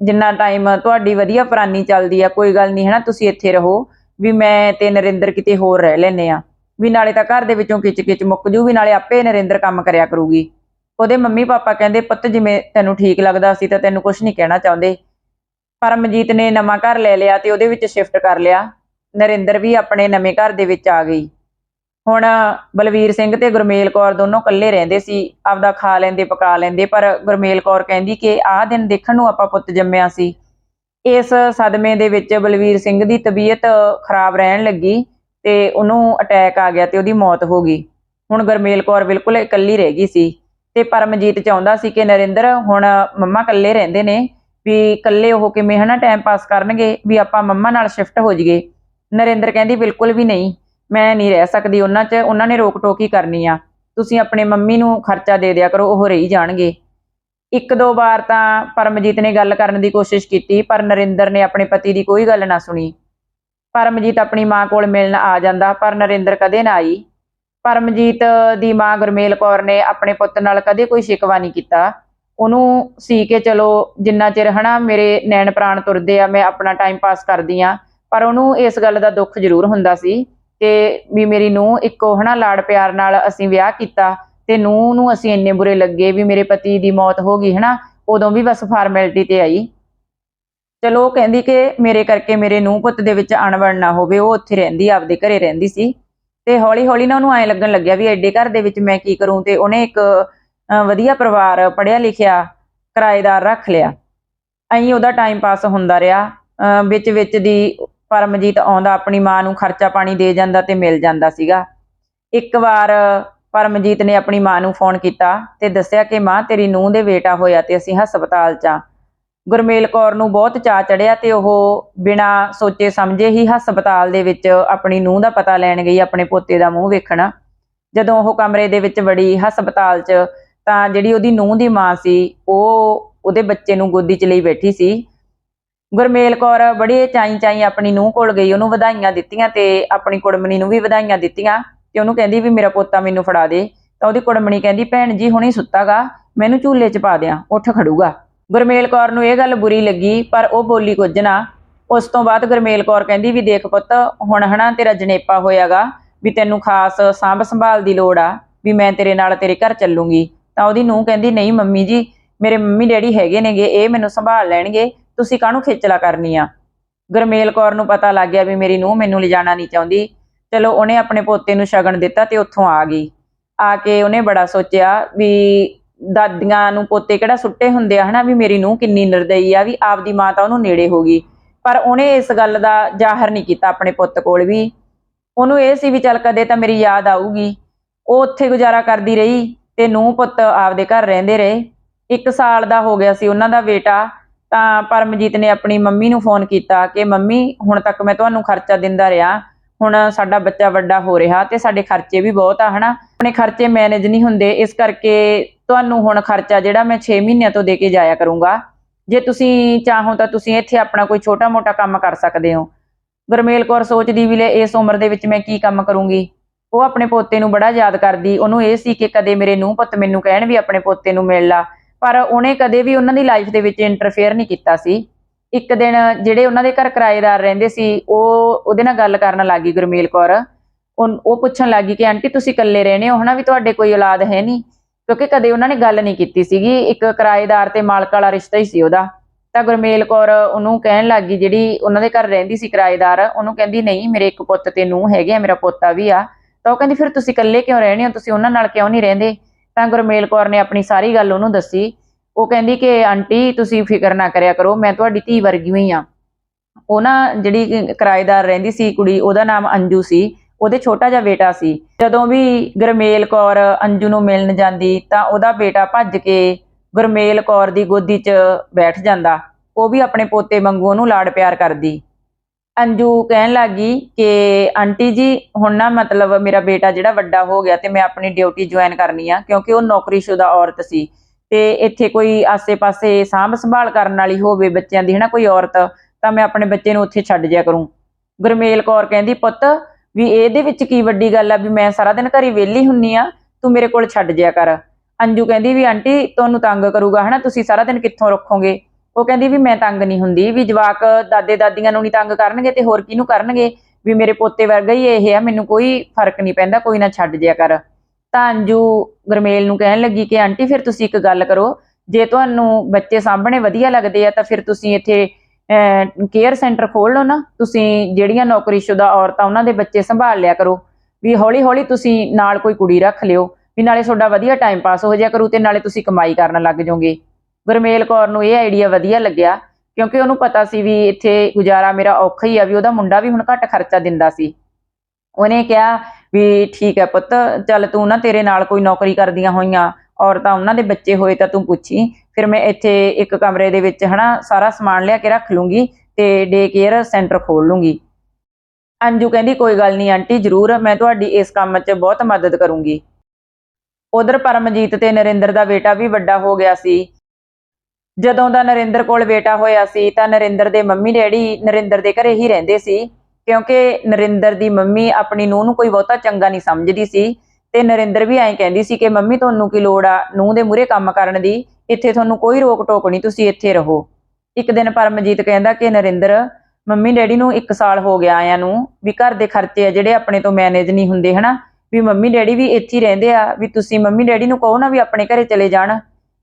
ਜਿੰਨਾ ਟਾਈਮ ਤੁਹਾਡੀ ਵਧੀਆ ਪ੍ਰਾਨੀ ਚੱਲਦੀ ਆ, ਕੋਈ ਗੱਲ ਨਹੀਂ, ਹਨਾ, ਤੁਸੀਂ ਇੱਥੇ ਰਹੋ। ਵੀ ਮੈਂ ਤੇ ਨਰਿੰਦਰ ਕਿਤੇ ਹੋਰ ਰਹਿ ਲੈਨੇ ਆ ਵੀ ਨਾਲੇ ਤਾਂ ਘਰ ਦੇ ਵਿੱਚੋਂ ਕਿਚ-ਕਿਚ ਮੁੱਕ ਜੂ, ਵੀ ਨਾਲੇ ਆਪੇ ਨਰਿੰਦਰ ਕੰਮ ਕਰਿਆ ਕਰੂਗੀ। ਉਹਦੇ ਮੰਮੀ ਪਾਪਾ ਕਹਿੰਦੇ, ਪੁੱਤ, ਜਿਵੇਂ ਤੈਨੂੰ ਠੀਕ ਲੱਗਦਾ ਸੀ ਤਾਂ ਤੈਨੂੰ ਕੁਝ ਨਹੀਂ ਕਹਿਣਾ ਚਾਹੁੰਦੇ। ਪਰਮਜੀਤ ਨੇ ਨਵਾਂ ਘਰ ਲੈ ਲਿਆ ਤੇ ਉਹਦੇ ਵਿੱਚ ਸ਼ਿਫਟ ਕਰ ਲਿਆ। ਨਰਿੰਦਰ ਵੀ ਆਪਣੇ ਨਵੇਂ ਘਰ ਦੇ ਵਿੱਚ ਆ ਗਈ। ਹੁਣ ਬਲਵੀਰ ਸਿੰਘ ਤੇ ਗੁਰਮੇਲ ਕੌਰ ਦੋਨੋਂ ਇਕੱਲੇ ਰਹਿੰਦੇ ਸੀ। ਆਪਦਾ ਖਾ ਲੈਂਦੇ, ਪਕਾ ਲੈਂਦੇ, ਪਰ ਗੁਰਮੇਲ ਕੌਰ ਕਹਿੰਦੀ ਕਿ ਆਹ ਦਿਨ ਦੇਖਣ ਨੂੰ ਆਪਾਂ ਪੁੱਤ ਜੰਮਿਆ ਸੀ। ਇਸ ਸਦਮੇ ਦੇ ਵਿੱਚ ਬਲਵੀਰ ਸਿੰਘ ਦੀ ਤਬੀਅਤ ਖਰਾਬ ਰਹਿਣ ਲੱਗੀ ਤੇ ਉਹਨੂੰ ਅਟੈਕ ਆ ਗਿਆ ਤੇ ਉਹਦੀ ਮੌਤ ਹੋ ਗਈ। ਹੁਣ ਗੁਰਮੇਲ ਕੌਰ ਬਿਲਕੁਲ ਇਕੱਲੀ ਰਹਿ ਗਈ ਸੀ। ਤੇ ਪਰਮਜੀਤ ਚਾਹੁੰਦਾ ਸੀ ਕਿ ਨਰਿੰਦਰ ਹੁਣ ਮੰਮਾ ਇਕੱਲੇ ਰਹਿੰਦੇ ਨੇ, ਵੀ ਇਕੱਲੇ ਉਹ ਕਿਵੇਂ ਹਨਾ ਟਾਈਮ ਪਾਸ ਕਰਨਗੇ, ਵੀ ਆਪਾਂ ਮੰਮਾ ਨਾਲ ਸ਼ਿਫਟ ਹੋ ਜਾਈਏ। ਨਰਿੰਦਰ ਕਹਿੰਦੀ, ਬਿਲਕੁਲ ਵੀ ਨਹੀਂ, ਮੈਂ ਨਹੀਂ ਰਹਿ ਸਕਦੀ ਉਹਨਾਂ 'ਚ, ਉਹਨਾਂ ਨੇ ਰੋਕ ਟੋਕ ਹੀ ਕਰਨੀ ਆ। ਤੁਸੀਂ ਆਪਣੇ ਮੰਮੀ ਨੂੰ ਖਰਚਾ ਦੇ ਦਿਆ ਕਰੋ, ਉਹ ਰਹੀ ਜਾਣਗੇ। ਇੱਕ ਦੋ ਵਾਰ ਤਾਂ ਪਰਮਜੀਤ ਨੇ ਗੱਲ ਕਰਨ ਦੀ ਕੋਸ਼ਿਸ਼ ਕੀਤੀ, ਪਰ ਨਰਿੰਦਰ ਨੇ ਆਪਣੇ ਪਤੀ ਦੀ ਕੋਈ ਗੱਲ ਨਾ ਸੁਣੀ। ਪਰਮਜੀਤ ਆਪਣੀ ਮਾਂ ਕੋਲ ਮਿਲਣ ਆ ਜਾਂਦਾ, ਪਰ ਨਰਿੰਦਰ ਕਦੇ ਨਾ ਆਈ। ਪਰਮਜੀਤ ਦੀ ਮਾਂ ਗੁਰਮੇਲ ਕੌਰ ਨੇ ਆਪਣੇ ਪੁੱਤ ਨਾਲ ਕਦੇ ਕੋਈ ਸ਼ਿਕਵਾ ਨਹੀਂ ਕੀਤਾ। ਉਹਨੂੰ ਸੀ ਕਿ ਚਲੋ, ਜਿੰਨਾ ਚਿਰ ਹਨਾ ਮੇਰੇ ਨੈਣ ਪ੍ਰਾਣ ਤੁਰਦੇ ਆ, ਮੈਂ ਆਪਣਾ ਟਾਈਮ ਪਾਸ ਕਰਦੀ ਆ। ਪਰ ਉਹਨੂੰ ਇਸ ਗੱਲ ਦਾ ਦੁੱਖ ਜ਼ਰੂਰ ਹੁੰਦਾ ਸੀ ਕਿ ਵੀ ਮੇਰੀ ਨੂੰਹ ਇੱਕੋ ਹਨਾ ਲਾੜ ਪਿਆਰ ਨਾਲ ਅਸੀਂ ਵਿਆਹ ਕੀਤਾ ਤੇ ਨੂੰਹ ਨੂੰ ਅਸੀਂ ਇੰਨੇ ਬੁਰੇ ਲੱਗੇ ਵੀ ਮੇਰੇ ਪਤੀ ਦੀ ਮੌਤ ਹੋ ਗਈ ਹਨਾ, ਉਦੋਂ ਵੀ ਬਸ ਫਾਰਮੈਲਿਟੀ ਤੇ ਆਈ। ਚਲੋ ਉਹ ਕਹਿੰਦੀ ਕਿ ਮੇਰੇ ਕਰਕੇ ਮੇਰੇ ਨੂੰਹ ਪੁੱਤ ਦੇ ਵਿੱਚ ਅਣਬਣ ਨਾ ਹੋਵੇ, ਉਹ ਉੱਥੇ ਰਹਿੰਦੀ, ਆਪਦੇ ਘਰੇ ਰਹਿੰਦੀ ਸੀ। ਤੇ ਹੌਲੀ ਹੌਲੀ ਨਾ ਉਹਨੂੰ ਐਂ ਲੱਗਣ ਲੱਗਿਆ ਵੀ ਐਡੇ ਘਰ ਦੇ ਵਿੱਚ ਮੈਂ ਕੀ ਕਰੂੰ ਤੇ ਉਹਨੇ ਇੱਕ ਵਧੀਆ ਪਰਿਵਾਰ ਪੜਿਆ ਲਿਖਿਆ ਕਿਰਾਏਦਾਰ ਰੱਖ ਲਿਆ। ਐਂ ਉਹਦਾ ਟਾਈਮ ਪਾਸ ਹੁੰਦਾ ਰਿਹਾ। ਅਹ, ਵਿੱਚ ਵਿੱਚ ਦੀ ਪਰਮਜੀਤ ਆਉਂਦਾ ਆਪਣੀ ਮਾਂ ਨੂੰ ਖਰਚਾ ਪਾਣੀ ਦੇ ਜਾਂਦਾ ਤੇ ਮਿਲ ਜਾਂਦਾ ਸੀਗਾ। ਇੱਕ ਵਾਰ ਪਰਮਜੀਤ ਨੇ ਆਪਣੀ ਮਾਂ ਨੂੰ ਫੋਨ ਕੀਤਾ ਤੇ ਦੱਸਿਆ ਕਿ ਮਾਂ ਤੇਰੀ ਨੂੰਹ ਦੇ ਬੇਟਾ ਹੋਇਆ ਤੇ ਅਸੀਂ ਹਸਪਤਾਲ 'ਚ ਆ। ਗੁਰਮੇਲ ਕੌਰ ਨੂੰ ਬਹੁਤ ਚਾਅ ਚੜਿਆ ਤੇ ਉਹ ਬਿਨਾ ਸੋਚੇ ਸਮਝੇ ਹੀ ਹਸਪਤਾਲ ਦੇ ਵਿੱਚ ਆਪਣੀ ਨੂੰਹ ਦਾ ਪਤਾ ਲੈਣ ਗਈ, ਆਪਣੇ ਪੋਤੇ ਦਾ ਮੂੰਹ ਵੇਖਣਾ। ਜਦੋਂ ਉਹ ਕਮਰੇ ਦੇ ਵਿੱਚ ਵੜੀ ਹਸਪਤਾਲ 'ਚ, ਤਾਂ ਜਿਹੜੀ ਉਹਦੀ ਨੂੰਹ ਦੀ ਮਾਂ ਸੀ, ਉਹ ਉਹਦੇ ਬੱਚੇ ਨੂੰ ਗੋਦੀ 'ਚ ਲਈ ਬੈਠੀ ਸੀ। ਗੁਰਮੇਲ ਕੌਰ ਬੜੀ ਚਾਈ ਚਾਈ ਆਪਣੀ ਨੂੰਹ ਕੋਲ ਗਈ, ਉਹਨੂੰ ਵਧਾਈਆਂ ਦਿੱਤੀਆਂ ਤੇ ਆਪਣੀ ਕੁੜਮਣੀ ਨੂੰ ਵੀ ਵਧਾਈਆਂ ਦਿੱਤੀਆਂ ਤੇ ਉਹਨੂੰ ਕਹਿੰਦੀ ਵੀ ਮੇਰਾ ਪੋਤਾ ਮੈਨੂੰ ਫੜਾ ਦੇ। ਤਾਂ ਉਹਦੀ ਕੁੜਮਣੀ ਕਹਿੰਦੀ, ਭੈਣ ਜੀ ਹੁਣੇ ਸੁੱਤਾਗਾ ਮੈਨੂੰ ਝੂਲੇ 'ਚ ਪਾ ਦਿਆਂ, ਉੱਠ ਖੜੂਗਾ। ਗੁਰਮੇਲ ਕੌਰ ਨੂੰ ਇਹ ਗੱਲ ਬੁਰੀ ਲੱਗੀ, ਪਰ ਉਹ ਬੋਲੀ ਕੁਝ ਨਾ। ਉਸ ਤੋਂ ਬਾਅਦ ਗੁਰਮੇਲ ਕੌਰ ਕਹਿੰਦੀ ਵੀ ਦੇਖ ਪੁੱਤ, ਹੁਣ ਹਨਾ ਤੇਰਾ ਜਨੇਪਾ ਹੋਇਆਗਾ, ਵੀ ਤੈਨੂੰ ਖਾਸ ਸਾਂਭ ਸੰਭਾਲ ਦੀ ਲੋੜ ਆ, ਵੀ ਮੈਂ ਤੇਰੇ ਨਾਲ ਤੇਰੇ ਘਰ ਚੱਲੂਗੀ। ਤਾਂ ਉਹਦੀ ਨੂੰਹ ਕਹਿੰਦੀ, ਨਹੀਂ ਮੰਮੀ ਜੀ, ਮੇਰੇ ਮੰਮੀ ਡੈਡੀ ਹੈਗੇ ਨੇਗੇ, ਇਹ ਮੈਨੂੰ ਸੰਭਾਲ ਲੈਣਗੇ, ਤੁਸੀਂ ਕਾਹਨੂੰ ਖੇਚਲਾ ਕਰਨੀ ਆ ਗੁਰਮੇਲ ਕੌਰ ਨੂੰ ਪਤਾ ਲੱਗ ਗਿਆ ਵੀ ਮੇਰੀ ਨੂੰਹ ਮੈਨੂੰ ਲਿਜਾਣਾ ਨਹੀਂ ਚਾਹੁੰਦੀ। ਚਲੋ ਉਹਨੇ ਆਪਣੇ ਪੋਤੇ ਨੂੰ ਸ਼ਗਨ ਦਿੱਤਾ ਤੇ ਉੱਥੋਂ ਆ ਗਈ। ਆ ਕੇ ਉਹਨੇ ਬੜਾ ਸੋਚਿਆ ਵੀ ਦਾਦੀਆਂ ਨੂੰ ਪੋਤੇ ਕਿਹੜਾ ਸੁੱਟੇ ਹੁੰਦੇ ਆ, ਹਨਾ, ਵੀ ਮੇਰੀ ਨੂੰਹ ਕਿੰਨੀ ਨਿਰਦਈ ਆ, ਵੀ ਆਪਦੀ ਮਾਂ ਤਾਂ ਉਹਨੂੰ ਨੇੜੇ ਹੋ ਗਈ। ਪਰ ਉਹਨੇ ਇਸ ਗੱਲ ਦਾ ਜ਼ਾਹਰ ਨਹੀਂ ਕੀਤਾ ਆਪਣੇ ਪੁੱਤ ਕੋਲ ਵੀ। ਉਹਨੂੰ ਇਹ ਸੀ ਵੀ ਚੱਲ ਕਦੇ ਤਾਂ ਮੇਰੀ ਯਾਦ ਆਊਗੀ। ਉਹ ਉੱਥੇ ਗੁਜ਼ਾਰਾ ਕਰਦੀ ਰਹੀ ਤੇ ਨੂੰਹ ਪੁੱਤ ਆਪਦੇ ਘਰ ਰਹਿੰਦੇ ਰਹੇ। ਇੱਕ ਸਾਲ ਦਾ ਹੋ ਗਿਆ ਸੀ ਉਹਨਾਂ ਦਾ ਬੇਟਾ। ਤਾਂ ਪਰਮਜੀਤ ਨੇ ਆਪਣੀ ਮੰਮੀ ਨੂੰ ਫੋਨ ਕੀਤਾ ਕਿ, ਮੰਮੀ, ਹੁਣ ਤੱਕ ਮੈਂ ਤੁਹਾਨੂੰ ਖਰਚਾ ਦਿੰਦਾ ਰਿਹਾ। ਹੁਣ ਸਾਡਾ ਬੱਚਾ ਵੱਡਾ ਹੋ ਰਿਹਾ ਤੇ ਸਾਡੇ ਖਰਚੇ ਵੀ ਬਹੁਤ ਆ, ਹਨਾ। ਆਪਣੇ ਖਰਚੇ ਮੈਨੇਜ ਨਹੀਂ ਹੁੰਦੇ। ਇਸ ਕਰਕੇ ਤੁਹਾਨੂੰ ਹੁਣ ਖਰਚਾ ਜਿਹੜਾ ਮੈਂ 6 ਮਹੀਨਿਆਂ ਤੋਂ ਦੇ ਕੇ ਜਾਇਆ ਕਰੂੰਗਾ। ਜੇ ਤੁਸੀਂ ਚਾਹੋ ਤਾਂ ਤੁਸੀਂ ਇੱਥੇ ਆਪਣਾ ਕੋਈ ਛੋਟਾ-ਮੋਟਾ ਕੰਮ ਕਰ ਸਕਦੇ ਹੋ। ਗੁਰਮੇਲ ਕੌਰ ਸੋਚਦੀ ਵੀ ਲੈ, ਇਸ ਉਮਰ ਦੇ ਵਿੱਚ ਮੈਂ ਕੀ ਕੰਮ ਕਰੂੰਗੀ? ਉਹ ਆਪਣੇ ਪੋਤੇ ਨੂੰ ਬੜਾ ਯਾਦ ਕਰਦੀ। ਉਹਨੂੰ ਇਹ ਸੀ ਕਿ ਕਦੇ ਮੇਰੇ ਨੂੰਹ ਪੁੱਤ ਮੈਨੂੰ ਕਹਿਣ ਵੀ ਆਪਣੇ ਪੋਤੇ ਨੂੰ ਮਿਲ ਲਾ। ਪਰ ਉਹਨੇ ਕਦੇ ਵੀ ਉਹਨਾਂ ਦੀ ਲਾਈਫ ਦੇ ਵਿੱਚ ਇੰਟਰਫੇਅਰ ਨਹੀਂ ਕੀਤਾ ਸੀ। ਇੱਕ ਦਿਨ ਜਿਹੜੇ ਉਹਨਾਂ ਦੇ ਘਰ ਕਿਰਾਏਦਾਰ ਰਹਿੰਦੇ ਸੀ, ਉਹ ਉਹਦੇ ਨਾਲ ਗੱਲ ਕਰਨ ਲੱਗੀ ਗੁਰਮੇਲ ਕੌਰ। ਉਹ ਉਹ ਪੁੱਛਣ ਲੱਗੀ ਕਿ, ਆਂਟੀ, ਤੁਸੀਂ ਇਕੱਲੇ ਰਹਿੰਦੇ ਹੋ? ਹਨਾ ਵੀ ਤੁਹਾਡੇ ਕੋਈ ਔਲਾਦ ਹੈ ਨਹੀਂ? ਕਿਉਂਕਿ ਕਦੇ ਉਹਨਾਂ ਨੇ ਗੱਲ ਨਹੀਂ ਕੀਤੀ ਸੀਗੀ। ਇੱਕ ਕਿਰਾਏਦਾਰ ਤੇ ਮਾਲਕ ਵਾਲਾ ਰਿਸ਼ਤਾ ਹੀ ਸੀ ਉਹਦਾ। ਤਾਂ ਗੁਰਮੇਲ ਕੌਰ ਉਹਨੂੰ ਕਹਿਣ ਲੱਗੀ ਜਿਹੜੀ ਉਹਨਾਂ ਦੇ ਘਰ ਰਹਿੰਦੀ ਸੀ ਕਿਰਾਏਦਾਰ, ਉਹਨੂੰ ਕਹਿੰਦੀ, ਨਹੀਂ, ਮੇਰੇ ਇੱਕ ਪੁੱਤ ਤੇ ਨੂੰਹ ਹੈਗੇ ਆ, ਮੇਰਾ ਪੋਤਾ ਵੀ ਆ। ਤਾਂ ਉਹ ਕਹਿੰਦੀ, ਫਿਰ ਤੁਸੀਂ ਇਕੱਲੇ ਕਿਉਂ ਰਹਿਣੇ ਹੋ? ਤੁਸੀਂ ਉਹਨਾਂ ਨਾਲ ਕਿਉਂ ਨਹੀਂ ਰਹਿੰਦੇ? ਤਾਂ ਗੁਰਮੇਲ ਕੌਰ ਨੇ ਆਪਣੀ ਸਾਰੀ ਗੱਲ ਉਹਨੂੰ ਦੱਸੀ। ਉਹ ਕਹਿੰਦੀ ਕਿ, ਆਂਟੀ, ਤੁਸੀਂ ਫਿਕਰ ਨਾ ਕਰਿਆ ਕਰੋ, ਮੈਂ ਤੁਹਾਡੀ ਧੀ ਵਰਗੀ ਹੋਈ ਆ। ਉਹ ਨਾ ਜਿਹੜੀ ਕਿਰਾਏਦਾਰ ਰਹਿੰਦੀ ਸੀ ਕੁੜੀ, ਉਹਦਾ ਨਾਮ ਅੰਜੂ ਸੀ। ਉਹਦੇ ਛੋਟਾ ਜਿਹਾ ਬੇਟਾ ਸੀ। ਜਦੋਂ ਵੀ ਗੁਰਮੇਲ ਕੌਰ ਅੰਜੂ ਨੂੰ ਮਿਲਣ ਜਾਂਦੀ ਤਾਂ ਉਹਦਾ ਬੇਟਾ ਭੱਜ ਕੇ ਗੁਰਮੇਲ ਕੌਰ ਦੀ ਗੋਦੀ 'ਚ ਬੈਠ ਜਾਂਦਾ। ਉਹ ਵੀ ਆਪਣੇ ਪੋਤੇ ਵਾਂਗੂ ਉਹਨੂੰ ਲਾੜ ਪਿਆਰ ਕਰਦੀ। ਅੰਜੂ ਕਹਿਣ ਲੱਗੀ ਕਿ, ਆਂਟੀ ਜੀ, ਹੁਣ ਨਾ ਮਤਲਬ ਮੇਰਾ ਬੇਟਾ ਜਿਹੜਾ ਵੱਡਾ ਹੋ ਗਿਆ ਤੇ ਮੈਂ ਆਪਣੀ ਡਿਊਟੀ ਜੁਆਇਨ ਕਰਨੀ ਆ, ਕਿਉਂਕਿ ਉਹ ਨੌਕਰੀਸ਼ੁਦਾ ਔਰਤ ਸੀ ਤੇ ਇੱਥੇ ਕੋਈ ਆਸੇ-ਪਾਸੇ ਸਾਂਭ ਸੰਭਾਲ ਕਰਨ ਵਾਲੀ ਹੋਵੇ ਬੱਚਿਆਂ ਦੀ, ਹਨਾ, ਕੋਈ ਔਰਤ, ਤਾਂ ਮੈਂ ਆਪਣੇ ਬੱਚੇ ਨੂੰ ਉੱਥੇ ਛੱਡ ਜਿਆ ਕਰੂੰ। ਗੁਰਮੇਲ ਕੌਰ ਕਹਿੰਦੀ, ਪੁੱਤ ਵੀ ਇਹਦੇ ਵਿੱਚ ਕੀ ਵੱਡੀ ਗੱਲ ਆ ਵੀ ਮੈਂ ਸਾਰਾ ਦਿਨ ਘਰੇ ਵਿਹਲੀ ਹੁੰਨੀ ਆ, ਤੂੰ ਮੇਰੇ ਕੋਲ ਛੱਡ ਜਿਆ ਕਰ। ਅੰਜੂ ਕਹਿੰਦੀ ਵੀ, ਆਂਟੀ, ਤੁਹਾਨੂੰ ਤੰਗ ਕਰੂਗਾ, ਹਨਾ? ਤੁਸੀਂ ਸਾਰਾ ਦਿਨ ਕਿੱਥੋਂ ਰੱਖੋਗੇ? ਉਹ ਕਹਿੰਦੀ ਵੀ, ਮੈਂ ਤੰਗ ਨਹੀਂ ਹੁੰਦੀ, ਵੀ ਜਵਾਕ ਦਾਦੇ ਦਾਦੀਆਂ ਨੂੰ ਨਹੀਂ ਤੰਗ ਕਰਨਗੇ ਤੇ ਹੋਰ ਕਿਹਨੂੰ ਕਰਨਗੇ? ਵੀ ਮੇਰੇ ਪੋਤੇ ਵਰਗਾ ਹੀ ਇਹ ਆ, ਮੈਨੂੰ ਕੋਈ ਫ਼ਰਕ ਨਹੀਂ ਪੈਂਦਾ, ਕੋਈ ਨਾ ਛੱਡ ਜਿਆ ਕਰ। ਤਾਂ ਅੰਜੂ ਗਰਮੇਲ ਨੂੰ ਕਹਿਣ ਲੱਗੀ ਕਿ, ਆਂਟੀ, ਫਿਰ ਤੁਸੀਂ ਇੱਕ ਗੱਲ ਕਰੋ, ਜੇ ਤੁਹਾਨੂੰ ਬੱਚੇ ਸਾਂਭਣੇ ਵਧੀਆ ਲੱਗਦੇ ਆ, ਤਾਂ ਫਿਰ ਤੁਸੀਂ ਇੱਥੇ ਕੇਅਰ ਸੈਂਟਰ ਖੋਲ ਲਓ ਨਾ, ਤੁਸੀਂ ਜਿਹੜੀਆਂ ਨੌਕਰੀਸ਼ੁਦਾ ਔਰਤਾਂ ਉਹਨਾਂ ਦੇ ਬੱਚੇ ਸੰਭਾਲ ਲਿਆ ਕਰੋ, ਵੀ ਹੌਲੀ ਹੌਲੀ ਤੁਸੀਂ ਨਾਲ ਕੋਈ ਕੁੜੀ ਰੱਖ ਲਿਓ, ਵੀ ਨਾਲੇ ਤੁਹਾਡਾ ਵਧੀਆ ਟਾਈਮ ਪਾਸ ਹੋ ਜਾਇਆ ਕਰੂ ਤੇ ਨਾਲੇ ਤੁਸੀਂ ਕਮਾਈ ਕਰਨ ਲੱਗ ਜਾਓਗੇ। ਗੁਰਮੇਲ ਕੌਰ ਨੂੰ ਇਹ ਆਈਡੀਆ ਵਧੀਆ ਲੱਗਿਆ, ਕਿਉਂਕਿ ਉਹਨੂੰ ਪਤਾ ਸੀ ਵੀ ਇੱਥੇ ਗੁਜ਼ਾਰਾ ਮੇਰਾ ਔਖਾ ਹੀ ਆ, ਵੀ ਉਹਦਾ ਮੁੰਡਾ ਵੀ ਹੁਣ ਘੱਟ ਖਰਚਾ ਦਿੰਦਾ ਸੀ। ਉਹਨੇ ਕਿਹਾ ਵੀ ਠੀਕ ਹੈ ਪੁੱਤ, ਚੱਲ ਤੂੰ ਨਾ ਤੇਰੇ ਨਾਲ ਕੋਈ ਨੌਕਰੀ ਕਰਦੀਆਂ ਹੋਈਆਂ, ਔਰਤਾਂ ਉਹਨਾਂ ਦੇ ਬੱਚੇ ਹੋਏ ਤਾਂ ਤੂੰ ਪੁੱਛੀ ਫਿਰ ਮੈਂ ਇੱਥੇ ਇੱਕ ਕਮਰੇ ਦੇ ਵਿੱਚ ਹਨਾ ਸਾਰਾ ਸਮਾਨ ਲਿਆ ਕੇ ਰੱਖ ਲੂੰਗੀ ਤੇ ਡੇ ਕੇਅਰ ਸੈਂਟਰ ਖੋਲ ਲੂੰਗੀ। ਅੰਜੂ ਕਹਿੰਦੀ, ਕੋਈ ਗੱਲ ਨਹੀਂ ਆਂਟੀ, ਜ਼ਰੂਰ ਮੈਂ ਤੁਹਾਡੀ ਇਸ ਕੰਮ 'ਚ ਬਹੁਤ ਮਦਦ ਕਰੂੰਗੀ। ਉਧਰ ਪਰਮਜੀਤ ਤੇ ਨਰਿੰਦਰ ਦਾ ਬੇਟਾ ਵੀ ਵੱਡਾ ਹੋ ਗਿਆ ਸੀ। ਜਦੋਂ ਦਾ ਨਰਿੰਦਰ ਕੋਲ ਬੇਟਾ ਹੋਇਆ ਸੀ, ਤਾਂ ਨਰਿੰਦਰ ਦੇ ਮੰਮੀ ਡੈਡੀ ਨਰਿੰਦਰ ਦੇ ਘਰੇ ਹੀ ਰਹਿੰਦੇ ਸੀ, ਕਿਉਂਕਿ ਨਰਿੰਦਰ ਦੀ ਮੰਮੀ ਆਪਣੀ ਨੂੰਹ ਨੂੰ ਕੋਈ ਬਹੁਤਾ ਚੰਗਾ ਨਹੀਂ ਸਮਝਦੀ ਸੀ ਤੇ ਨਰਿੰਦਰ ਵੀ ਐਂ ਕਹਿੰਦੀ ਸੀ ਕਿ ਮੰਮੀ, ਤੁਹਾਨੂੰ ਕੀ ਲੋੜ ਆ ਨੂੰਹ ਦੇ ਮੂਹਰੇ ਕੰਮ ਕਰਨ ਦੀ? ਇੱਥੇ ਤੁਹਾਨੂੰ ਕੋਈ ਰੋਕ ਟੋਕ ਨਹੀਂ, ਤੁਸੀਂ ਇੱਥੇ ਰਹੋ। ਇੱਕ ਦਿਨ ਪਰਮਜੀਤ ਕਹਿੰਦਾ ਕਿ, ਨਰਿੰਦਰ, ਮੰਮੀ ਡੈਡੀ ਨੂੰ 1 ਸਾਲ ਹੋ ਗਿਆ ਆਇਆਂ ਨੂੰ ਵੀ ਘਰ ਦੇ ਖਰਚੇ ਆ ਜਿਹੜੇ ਆਪਣੇ ਤੋਂ ਮੈਨੇਜ ਨਹੀਂ ਹੁੰਦੇ, ਹਨਾ? ਵੀ ਮੰਮੀ ਡੈਡੀ ਵੀ ਇੱਥੇ ਹੀ ਰਹਿੰਦੇ ਆ, ਵੀ ਤੁਸੀਂ ਮੰਮੀ ਡੈਡੀ ਨੂੰ ਕਹੋ ਨਾ ਵੀ ਆਪਣੇ ਘਰੇ ਚਲੇ ਜਾਣ।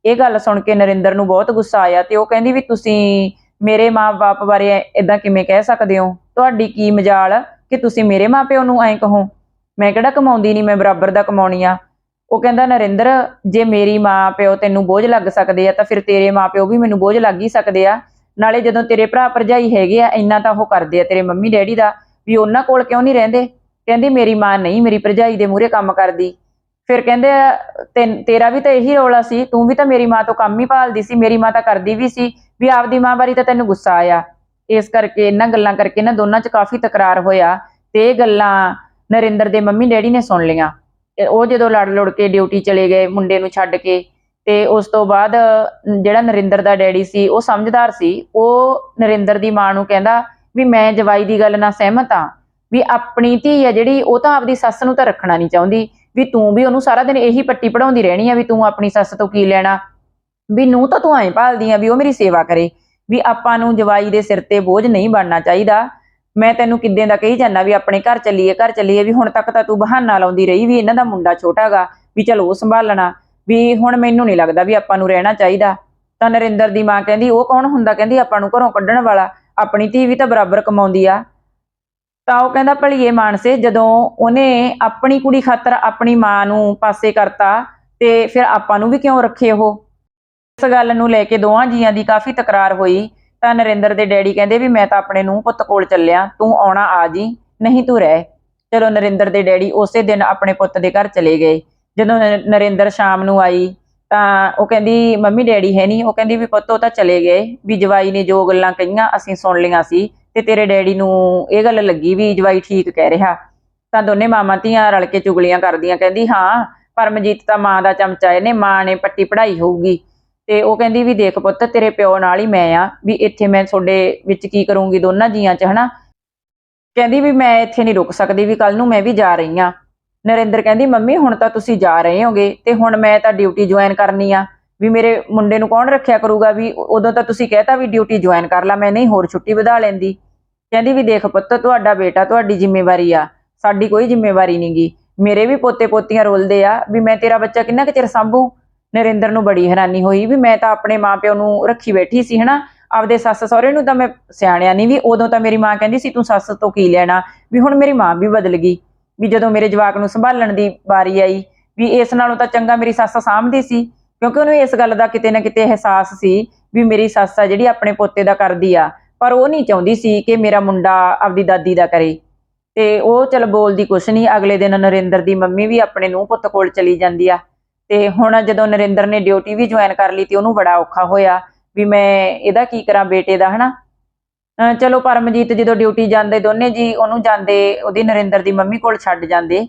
ਇਹ ਗੱਲ ਸੁਣ ਕੇ ਨਰਿੰਦਰ ਨੂੰ ਬਹੁਤ ਗੁੱਸਾ ਆਇਆ ਤੇ ਉਹ ਕਹਿੰਦੀ ਵੀ, ਤੁਸੀਂ ਮੇਰੇ ਮਾਪੇ ਬਾਰੇ ਇਦਾਂ ਕਿਵੇਂ ਕਹਿ ਸਕਦੇ ਹੋ? ਤੁਹਾਡੀ ਕੀ ਮਜਾਲ ਕਿ ਤੁਸੀਂ ਮੇਰੇ ਮਾਪਿਓ ਨੂੰ ਐਂ ਕਹੋ? ਮੈਂ ਕਿਹੜਾ ਕਮਾਉਂਦੀ ਨਹੀਂ, ਮੈਂ ਬਰਾਬਰ ਦਾ ਕਮਾਉਣੀ ਆ। ਉਹ ਕਹਿੰਦਾ, ਨਰਿੰਦਰ, ਜੇ ਮੇਰੀ ਮਾਂ ਪਿਓ ਤੈਨੂੰ ਬੋਝ ਲੱਗ ਸਕਦੇ ਆ, ਤਾਂ ਫਿਰ ਤੇਰੇ ਮਾਂ ਪਿਓ ਵੀ ਮੈਨੂੰ ਬੋਝ ਲੱਗ ਹੀ ਸਕਦੇ ਆ। ਨਾਲੇ ਜਦੋਂ ਤੇਰੇ ਭਰਾ ਭਰਜਾਈ ਹੈਗੇ ਆ, ਇੰਨਾ ਤਾਂ ਉਹ ਕਰਦੇ ਆ ਤੇਰੇ ਮੰਮੀ ਡੈਡੀ ਦਾ, ਵੀ ਉਹਨਾਂ ਕੋਲ ਕਿਉਂ ਨਹੀਂ ਰਹਿੰਦੇ? ਕਹਿੰਦੀ, ਮੇਰੀ ਮਾਂ ਨਹੀਂ ਮੇਰੀ ਭਰਜਾਈ ਦੇ ਮੂਹਰੇ ਕੰਮ ਕਰਦੀ। ਫਿਰ ਕਹਿੰਦੇ ਤੈਨ- ਤੇਰਾ ਵੀ ਤਾਂ ਇਹੀ ਰੌਲਾ ਸੀ, ਤੂੰ ਵੀ ਤਾਂ ਮੇਰੀ ਮਾਂ ਤੋਂ ਕੰਮ ਹੀ ਭਾਲਦੀ ਸੀ, ਮੇਰੀ ਮਾਂ ਤਾਂ ਕਰਦੀ ਵੀ ਸੀ, ਵੀ ਆਪਦੀ ਮਾਂ ਬਾਰੇ ਤਾਂ ਤੈਨੂੰ ਗੁੱਸਾ ਆਇਆ। ਇਸ ਕਰਕੇ ਇਹਨਾਂ ਗੱਲਾਂ ਕਰਕੇ ਨਾ ਦੋਨਾਂ 'ਚ ਕਾਫੀ ਤਕਰਾਰ ਹੋਇਆ ਤੇ ਇਹ ਗੱਲਾਂ ਨਰਿੰਦਰ ਦੇ ਮੰਮੀ ਡੈਡੀ ਨੇ ਸੁਣ ਲਈਆਂ। ਤੇ ਉਹ ਜਦੋਂ ਲੜ ਲੜ ਕੇ ਡਿਊਟੀ ਚਲੇ ਗਏ ਮੁੰਡੇ ਨੂੰ ਛੱਡ ਕੇ, ਤੇ ਉਸ ਤੋਂ ਬਾਅਦ ਜਿਹੜਾ ਨਰਿੰਦਰ ਦਾ ਡੈਡੀ ਸੀ, ਉਹ ਸਮਝਦਾਰ ਸੀ। ਉਹ ਨਰਿੰਦਰ ਦੀ ਮਾਂ ਨੂੰ ਕਹਿੰਦਾ ਵੀ ਮੈਂ ਜਵਾਈ ਦੀ ਗੱਲ ਨਾਲ ਸਹਿਮਤ ਆ ਵੀ ਆਪਣੀ ਧੀ ਆ ਜਿਹੜੀ, ਉਹ ਤਾਂ ਆਪਦੀ ਸੱਸ ਨੂੰ ਤਾਂ ਰੱਖਣਾ ਨਹੀਂ ਚਾਹੁੰਦੀ। ਵੀ ਤੂੰ ਵੀ ਉਹਨੂੰ ਸਾਰਾ ਦਿਨ ਇਹੀ ਪੱਟੀ ਪੜਾਉਂਦੀ ਰਹਿਣੀ ਆ ਵੀ ਤੂੰ ਆਪਣੀ ਸੱਸ ਤੋਂ ਕੀ ਲੈਣਾ। ਵੀ ਨੂੰ ਤਾਂ ਤੂੰ ਐਂ ਭਾਲਦੀ ਆ ਵੀ ਉਹ ਮੇਰੀ ਸੇਵਾ ਕਰੇ। ਵੀ ਆਪਾਂ ਨੂੰ ਜਵਾਈ ਦੇ ਸਿਰ ਤੇ ਬੋਝ ਨਹੀਂ ਬਣਨਾ ਚਾਹੀਦਾ। ਮੈਂ ਤੈਨੂੰ ਕਿੱਦਾਂ ਦਾ ਕਹੀ ਜਾਂਦਾ ਵੀ ਆਪਣੇ ਘਰ ਚੱਲੀਏ ਘਰ ਚੱਲੀਏ, ਵੀ ਹੁਣ ਤੱਕ ਤਾਂ ਤੂੰ ਬਹਾਨਾ ਲਾਉਂਦੀ ਰਹੀ ਵੀ ਇਹਨਾਂ ਦਾ ਮੁੰਡਾ ਛੋਟਾਗਾ ਵੀ ਚਲ ਉਹ ਸੰਭਾਲਣਾ, ਵੀ ਹੁਣ ਮੈਨੂੰ ਨਹੀਂ ਲੱਗਦਾ ਵੀ ਆਪਾਂ ਨੂੰ ਰਹਿਣਾ ਚਾਹੀਦਾ। ਤਾਂ ਨਰਿੰਦਰ ਦੀ ਮਾਂ ਕਹਿੰਦੀ, ਉਹ ਕੌਣ ਹੁੰਦਾ? ਕਹਿੰਦੀ, ਆਪਾਂ ਨੂੰ ਘਰੋਂ ਕੱਢਣ ਵਾਲਾ, ਆਪਣੀ ਧੀ ਵੀ ਤਾਂ ਬਰਾਬਰ ਕਮਾਉਂਦੀ ਆ। ਤਾਂ ਉਹ ਕਹਿੰਦਾ, ਭਲੀਏ ਮਾਨਸੇ, ਜਦੋਂ ਉਹਨੇ ਆਪਣੀ ਕੁੜੀ ਖਾਤਰ ਆਪਣੀ ਮਾਂ ਨੂੰ ਪਾਸੇ ਕਰਤਾ, ਤੇ ਫਿਰ ਆਪਾਂ ਨੂੰ ਵੀ ਕਿਉਂ ਰੱਖੇ ਉਹ? ਇਸ ਗੱਲ ਨੂੰ ਲੈ ਕੇ ਦੋਵਾਂ ਜੀਆਂ ਦੀ ਕਾਫੀ ਤਕਰਾਰ ਹੋਈ। ਤਾਂ ਨਰਿੰਦਰ ਦੇ ਡੈਡੀ ਕਹਿੰਦੇ ਵੀ ਮੈਂ ਤਾਂ ਆਪਣੇ ਨੂੰ ਪੁੱਤ ਕੋਲ ਚੱਲਿਆ, ਤੂੰ ਆਉਣਾ ਆ ਜੀ, ਨਹੀਂ ਤੂੰ ਰਹਿ। ਚਲੋ ਨਰਿੰਦਰ ਦੇ ਡੈਡੀ ਉਸੇ ਦਿਨ ਆਪਣੇ ਪੁੱਤ ਦੇ ਘਰ ਚਲੇ ਗਏ। ਜਦੋਂ ਨਰਿੰਦਰ ਸ਼ਾਮ ਨੂੰ ਆਈ, ਤਾਂ ਉਹ ਕਹਿੰਦੀ, ਮੰਮੀ, ਡੈਡੀ ਹੈ ਨਹੀਂ। ਉਹ ਕਹਿੰਦੀ ਵੀ ਪੁੱਤ, ਉਹ ਤਾਂ ਚਲੇ ਗਏ। ਵੀ ਜਵਾਈ ਨੇ ਜੋ ਗੱਲਾਂ ਕਹੀਆਂ, ਅਸੀਂ ਸੁਣ ਲਈਆਂ ਸੀ ਤੇ ਤੇਰੇ ਡੈਡੀ ਨੂੰ ਇਹ ਗੱਲ ਲੱਗੀ ਵੀ ਜਵਾਈ ਠੀਕ ਕਹਿ ਰਿਹਾ। ਤਾਂ ਦੋਨੇ ਮਾਮਾ ਧੀਆਂ ਰਲ ਕੇ ਚੁਗਲੀਆਂ ਕਰਦੀਆਂ। ਕਹਿੰਦੀ, ਹਾਂ, ਪਰਮਜੀਤ ਤਾਂ ਮਾਂ ਦਾ ਚਮਚਾ, ਇਹਨੇ ਮਾਂ ਨੇ ਪੱਟੀ ਪੜਾਈ ਹੋਊਗੀ। ਤੇ ਉਹ ਕਹਿੰਦੀ ਵੀ ਦੇਖ ਪੁੱਤ, ਤੇਰੇ ਪਿਓ ਨਾਲ ਹੀ ਮੈਂ ਆ, ਵੀ ਇੱਥੇ ਮੈਂ ਤੁਹਾਡੇ ਵਿੱਚ ਕੀ ਕਰੂੰਗੀ, ਦੋਨਾਂ ਜੀਆਂ 'ਚ, ਹਨਾ? ਕਹਿੰਦੀ ਵੀ ਮੈਂ ਇੱਥੇ ਨਹੀਂ ਰੁਕ ਸਕਦੀ, ਵੀ ਕੱਲ ਨੂੰ ਮੈਂ ਵੀ ਜਾ ਰਹੀ ਆ। ਨਰਿੰਦਰ ਕਹਿੰਦੀ, ਮੰਮੀ, ਹੁਣ ਤਾਂ ਤੁਸੀਂ ਜਾ ਰਹੇ ਹੋਗੇ, ਤੇ ਹੁਣ ਮੈਂ ਤਾਂ ਡਿਊਟੀ ਜੁਆਇਨ ਕਰਨੀ ਆ। ਵੀ ਮੇਰੇ ਮੁੰਡੇ ਨੂੰ ਕੌਣ ਰੱਖਿਆ ਕਰੂਗਾ? ਵੀ ਉਦੋਂ ਤਾਂ ਤੁਸੀਂ ਕਹਿਤਾ ਵੀ ਡਿਊਟੀ ਜੁਆਇਨ ਕਰ ਲਾ, ਮੈਂ ਨਹੀਂ ਹੋਰ ਛੁੱਟੀ ਵਧਾ ਲੈਂਦੀ। ਕਹਿੰਦੀ ਵੀ ਦੇਖ ਪੁੱਤ, ਤੁਹਾਡਾ ਬੇਟਾ ਤੁਹਾਡੀ ਜ਼ਿੰਮੇਵਾਰੀ ਆ, ਸਾਡੀ ਕੋਈ ਜ਼ਿੰਮੇਵਾਰੀ ਨਹੀਂਗੀ ਮੇਰੇ ਵੀ ਪੋਤੇ ਪੋਤੀਆਂ ਰੋਲਦੇ ਆ, ਵੀ ਮੈਂ ਤੇਰਾ ਬੱਚਾ ਕਿੰਨਾ ਕੁ ਚਿਰ ਸੰਭੂ? ਨਰਿੰਦਰ ਨੂੰ ਬੜੀ ਹੈਰਾਨੀ ਹੋਈ ਵੀ ਮੈਂ ਤਾਂ ਆਪਣੇ ਮਾਪਿਓ ਨੂੰ ਰੱਖੀ ਬੈਠੀ ਸੀ, ਹਨਾ? ਆਪਦੇ ਸੱਸ ਸਹੁਰੇ ਨੂੰ ਤਾਂ ਮੈਂ ਸਿਆਣਿਆ ਨਹੀਂ ਵੀ ਉਦੋਂ ਤਾਂ ਮੇਰੀ ਮਾਂ ਕਹਿੰਦੀ ਸੀ, ਤੂੰ ਸੱਸ ਤੋਂ ਕੀ ਲੈਣਾ? ਵੀ ਹੁਣ ਮੇਰੀ ਮਾਂ ਵੀ ਬਦਲ ਗਈ, ਵੀ ਜਦੋਂ ਮੇਰੇ ਜਵਾਕ ਨੂੰ ਸੰਭਾਲਣ ਦੀ ਵਾਰੀ ਆਈ, ਵੀ ਇਸ ਨਾਲੋਂ ਤਾਂ ਚੰਗਾ ਮੇਰੀ ਸੱਸ ਸਾਂਭਦੀ ਸੀ, ਕਿਉਂਕਿ ਉਹਨੂੰ ਇਸ ਗੱਲ ਦਾ ਕਿਤੇ ਨਾ ਕਿਤੇ ਅਹਿਸਾਸ ਸੀ ਵੀ ਮੇਰੀ ਸੱਸ ਆ ਜਿਹੜੀ ਆਪਣੇ ਪੋਤੇ ਦਾ ਕਰਦੀ ਆ, ਪਰ ਉਹ ਨਹੀਂ ਚਾਹੁੰਦੀ ਸੀ ਕਿ ਮੇਰਾ ਮੁੰਡਾ ਆਪਦੀ ਦਾਦੀ ਦਾ ਕਰੇ। ਤੇ ਉਹ ਚਲ ਬੋਲਦੀ ਕੁਛ ਨਹੀਂ ਅਗਲੇ ਦਿਨ ਨਰਿੰਦਰ ਦੀ ਮੰਮੀ ਵੀ ਆਪਣੇ ਨੂੰ ਪੁੱਤ ਕੋਲ ਚਲੀ ਜਾਂਦੀ ਆ। ਤੇ ਹੁਣ ਜਦੋਂ ਨਰਿੰਦਰ ਨੇ ਡਿਊਟੀ ਵੀ ਜੁਆਇਨ ਕਰ ਲਈ ਤੇ ਉਹਨੂੰ ਬੜਾ ਔਖਾ ਹੋਇਆ ਵੀ ਮੈਂ ਇਹਦਾ ਕੀ ਕਰਾਂ ਬੇਟੇ ਦਾ, ਹਨਾ? ਚਲੋ ਪਰਮਜੀਤ ਜਦੋਂ ਡਿਊਟੀ ਜਾਂਦੇ ਦੋਨੇ ਜੀ, ਉਹਨੂੰ ਜਾਂਦੇ, ਉਹਦੀ ਨਰਿੰਦਰ ਦੀ ਮੰਮੀ ਕੋਲ ਛੱਡ ਜਾਂਦੇ।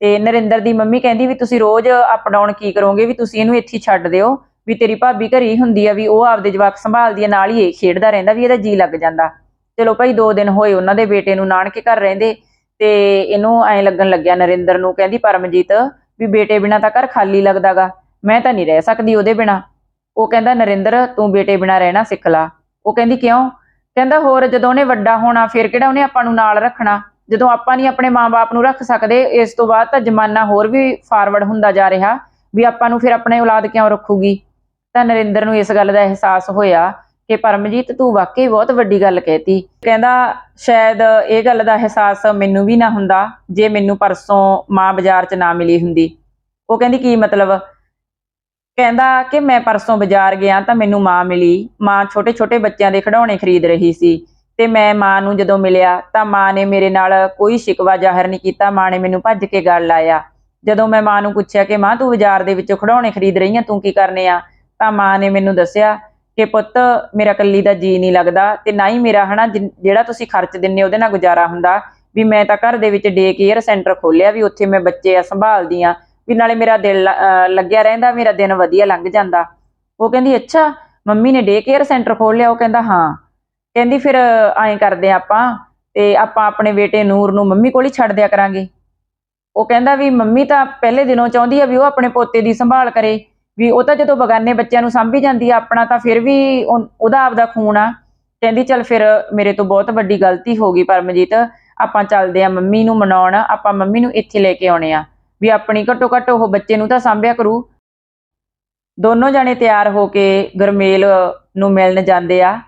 ਤੇ ਨਰਿੰਦਰ ਦੀ ਮੰਮੀ ਕਹਿੰਦੀ ਵੀ ਤੁਸੀਂ ਰੋਜ਼ ਅਪ ਡਾਊਨ ਕੀ ਕਰੋਗੇ, ਵੀ ਤੁਸੀਂ ਇਹਨੂੰ ਇੱਥੇ ਛੱਡ ਦਿਓ, ਵੀ ਤੇਰੀ ਭਾਬੀ ਘਰੇ ਹੀ ਹੁੰਦੀ ਆ, ਵੀ ਉਹ ਆਪਦੇ ਜਵਾਕ ਸੰਭਾਲਦੀ ਆ, ਨਾਲ ਹੀ ਇਹ ਖੇਡਦਾ ਰਹਿੰਦਾ, ਵੀ ਇਹਦਾ ਜੀ ਲੱਗ ਜਾਂਦਾ। ਚਲੋ ਭਾਈ 2 ਦਿਨ ਹੋਏ ਉਹਨਾਂ ਦੇ ਬੇਟੇ ਨੂੰ, ਨਾਨਕੇ ਘਰ ਰਹਿੰਦੇ ਤੇ ਇਹਨੂੰ ਐਂ ਲੱਗਣ ਲੱਗਿਆ ਨਰਿੰਦਰ ਨੂੰ, ਕਹਿੰਦੀ ਪਰਮਜੀਤ ਵੀ ਬੇਟੇ ਬਿਨਾ ਤਾਂ ਘਰ ਖਾਲੀ ਲੱਗਦਾਗਾ, ਮੈਂ ਤਾਂ ਨਹੀਂ ਰਹਿ ਸਕਦੀ ਉਹਦੇ ਬਿਨਾ। ਉਹ ਕਹਿੰਦਾ, ਨਰਿੰਦਰ, ਤੂੰ ਬੇਟੇ ਬਿਨਾ ਰਹਿਣਾ ਸਿੱਖ ਲਾ। ਉਹ ਕਹਿੰਦੀ, ਕਿਉਂ? ਕਹਿੰਦਾ, ਹੋਰ ਜਦੋਂ ਉਹਨੇ ਵੱਡਾ ਹੋਣਾ, ਫਿਰ ਕਿਹੜਾ ਉਹਨੇ ਆਪਾਂ ਨੂੰ ਨਾਲ ਰੱਖਣਾ? ਜਦੋਂ ਆਪਾਂ ਨਹੀਂ ਆਪਣੇ ਮਾਪੇ ਨੂੰ ਰੱਖ ਸਕਦੇ, ਇਸ ਤੋਂ ਬਾਅਦ ਤਾਂ ਜ਼ਮਾਨਾ ਹੋਰ ਵੀ ਫਾਰਵਰਡ ਹੁੰਦਾ ਜਾ ਰਿਹਾ, ਵੀ ਆਪਾਂ ਨੂੰ ਫਿਰ ਆਪਣੇ ਔਲਾਦ ਕਿਉਂ ਰੱਖੂਗੀ? ਤਾਂ ਨਰਿੰਦਰ ਨੂੰ ਇਸ ਗੱਲ ਦਾ ਅਹਿਸਾਸ ਹੋਇਆ ਕਿ ਪਰਮਜੀਤ ਤੂੰ ਵਾਕਈ ਬਹੁਤ ਵੱਡੀ ਗੱਲ ਕਹਿਤੀ। ਕਹਿੰਦਾ, ਸ਼ਾਇਦ ਇਹ ਗੱਲ ਦਾ ਅਹਿਸਾਸ ਮੈਨੂੰ ਵੀ ਨਾ ਹੁੰਦਾ, ਜੇ ਮੈਨੂੰ ਪਰਸੋਂ ਮਾਂ ਬਾਜ਼ਾਰ 'ਚ ਨਾ ਮਿਲੀ ਹੁੰਦੀ। ਉਹ ਕਹਿੰਦੀ, ਕੀ ਮਤਲਬ? ਕਹਿੰਦਾ ਕਿ ਮੈਂ ਪਰਸੋਂ ਬਾਜ਼ਾਰ ਗਿਆ ਤਾਂ ਮੈਨੂੰ ਮਾਂ ਮਿਲੀ। ਮਾਂ ਛੋਟੇ ਛੋਟੇ ਬੱਚਿਆਂ ਦੇ ਖਿਡੌਣੇ ਖਰੀਦ ਰਹੀ ਸੀ ਤੇ ਮੈਂ ਮਾਂ ਨੂੰ ਜਦੋਂ ਮਿਲਿਆ ਤਾਂ ਮਾਂ ਨੇ ਮੇਰੇ ਨਾਲ ਕੋਈ ਸ਼ਿਕਵਾ ਜ਼ਾਹਰ ਨਹੀਂ ਕੀਤਾ। ਮਾਂ ਨੇ ਮੈਨੂੰ ਭੱਜ ਕੇ ਗੱਲ ਲਾਇਆ। ਜਦੋਂ ਮੈਂ ਮਾਂ ਨੂੰ ਪੁੱਛਿਆ ਕਿ, ਮਾਂ, ਤੂੰ ਬਾਜ਼ਾਰ ਦੇ ਵਿੱਚੋਂ ਖਿਡੌਣੇ ਖਰੀਦ ਰਹੀ ਆ, ਤੂੰ ਕੀ ਕਰਨੇ ਆ? ਤਾਂ ਮਾਂ ਨੇ ਮੈਨੂੰ ਦੱਸਿਆ ਕਿ ਪੁੱਤ ਮੇਰਾ ਕੱਲੀ ਦਾ ਜੀ ਨਹੀਂ ਲੱਗਦਾ ਤੇ ਨਾ ਹੀ ਮੇਰਾ ਹਨਾ ਜਿਹੜਾ ਤੁਸੀਂ ਖਰਚ ਦਿੰਨੇ ਉਹਦੇ ਨਾਲ ਗੁਜ਼ਾਰਾ ਹੁੰਦਾ। ਵੀ ਮੈਂ ਤਾਂ ਘਰ ਦੇ ਵਿੱਚ ਡੇ ਕੇਅਰ ਸੈਂਟਰ ਖੋਲਿਆ ਵੀ ਉੱਥੇ ਮੈਂ ਬੱਚੇ ਆ ਸੰਭਾਲਦੀ ਆ, ਵੀ ਨਾਲੇ ਮੇਰਾ ਦਿਲ ਲੱਗਿਆ ਰਹਿੰਦਾ, ਮੇਰਾ ਦਿਨ ਵਧੀਆ ਲੰਘ ਜਾਂਦਾ। ਉਹ ਕਹਿੰਦੀ, ਅੱਛਾ, ਮੰਮੀ ਨੇ ਡੇ ਕੇਅਰ ਸੈਂਟਰ ਖੋਲਿਆ। ਉਹ ਕਹਿੰਦਾ, ਹਾਂ। ਕਹਿੰਦੀ, ਫਿਰ ਐਂ ਕਰਦੇ ਆ ਆਪਾਂ ਤੇ ਆਪਾਂ ਆਪਣੇ ਬੇਟੇ ਨੂਰ ਨੂੰ ਮੰਮੀ ਕੋਲ ਹੀ ਛੱਡ ਦਿਆ ਕਰਾਂਗੇ। ਉਹ ਕਹਿੰਦਾ ਵੀ ਮੰਮੀ ਤਾਂ ਪਹਿਲੇ ਦਿਨੋਂ ਚਾਹੁੰਦੀ ਆ ਵੀ ਉਹ ਆਪਣੇ ਪੋਤੇ ਦੀ ਸੰਭਾਲ ਕਰੇ। ਵੀ ਉਹ ਤਾਂ ਜਦੋਂ ਬਗਾਨੇ ਬੱਚਿਆਂ ਨੂੰ ਸਾਂਭੀ ਜਾਂਦੀ ਆ ਆਪਣਾ, ਤਾਂ ਫਿਰ ਵੀ ਉਹਦਾ ਆਪਦਾ ਖੂਨ ਆ। ਕਹਿੰਦੀ ਚੱਲ ਫਿਰ ਮੇਰੇ ਤੋਂ ਬਹੁਤ ਵੱਡੀ ਗਲਤੀ ਹੋ ਗਈ ਪਰਮਜੀਤ। ਆਪਾਂ ਚੱਲਦੇ ਆ ਮੰਮੀ ਨੂੰ ਮਨਾਉਣ, ਆਪਾਂ ਮੰਮੀ ਨੂੰ ਇੱਥੇ ਲੈ ਕੇ ਆਉਣੇ ਆ। ਵੀ ਆਪਣੀ ਘੱਟੋ ਘੱਟ ਉਹ ਬੱਚੇ ਨੂੰ ਤਾਂ ਸਾਂਭਿਆ ਕਰੂ। ਦੋਨੋਂ ਜਣੇ ਤਿਆਰ ਹੋ ਕੇ ਗੁਰਮੇਲ ਨੂੰ ਮਿਲਣ ਜਾਂਦੇ ਆ।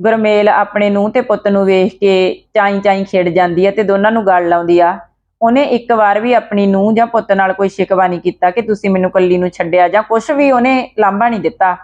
ਗੁਰਮੇਲ ਆਪਣੇ ਨੂੰ ਤੇ ਪੁੱਤ ਨੂੰ ਵੇਖ ਕੇ ਚਾਈ ਚਾਈ ਖੇਡ ਜਾਂਦੀ ਆ ਤੇ ਦੋਨਾਂ ਨੂੰ ਗੱਲ ਲਾਉਂਦੀ ਆ। ਉਹਨੇ ਇੱਕ ਵਾਰ ਵੀ ਆਪਣੀ ਨੂੰ ਜਾਂ ਪੁੱਤ ਨਾਲ ਕੋਈ ਸ਼ਿਕਵਾ ਨਹੀਂ ਕੀਤਾ ਕਿ ਤੁਸੀਂ ਮੈਨੂੰ ਕੱਲੀ ਨੂੰ ਛੱਡਿਆ ਜਾਂ ਕੁਝ ਵੀ ਉਹਨੇ ਲਾਂਭਾ ਨਹੀਂ ਦਿੱਤਾ।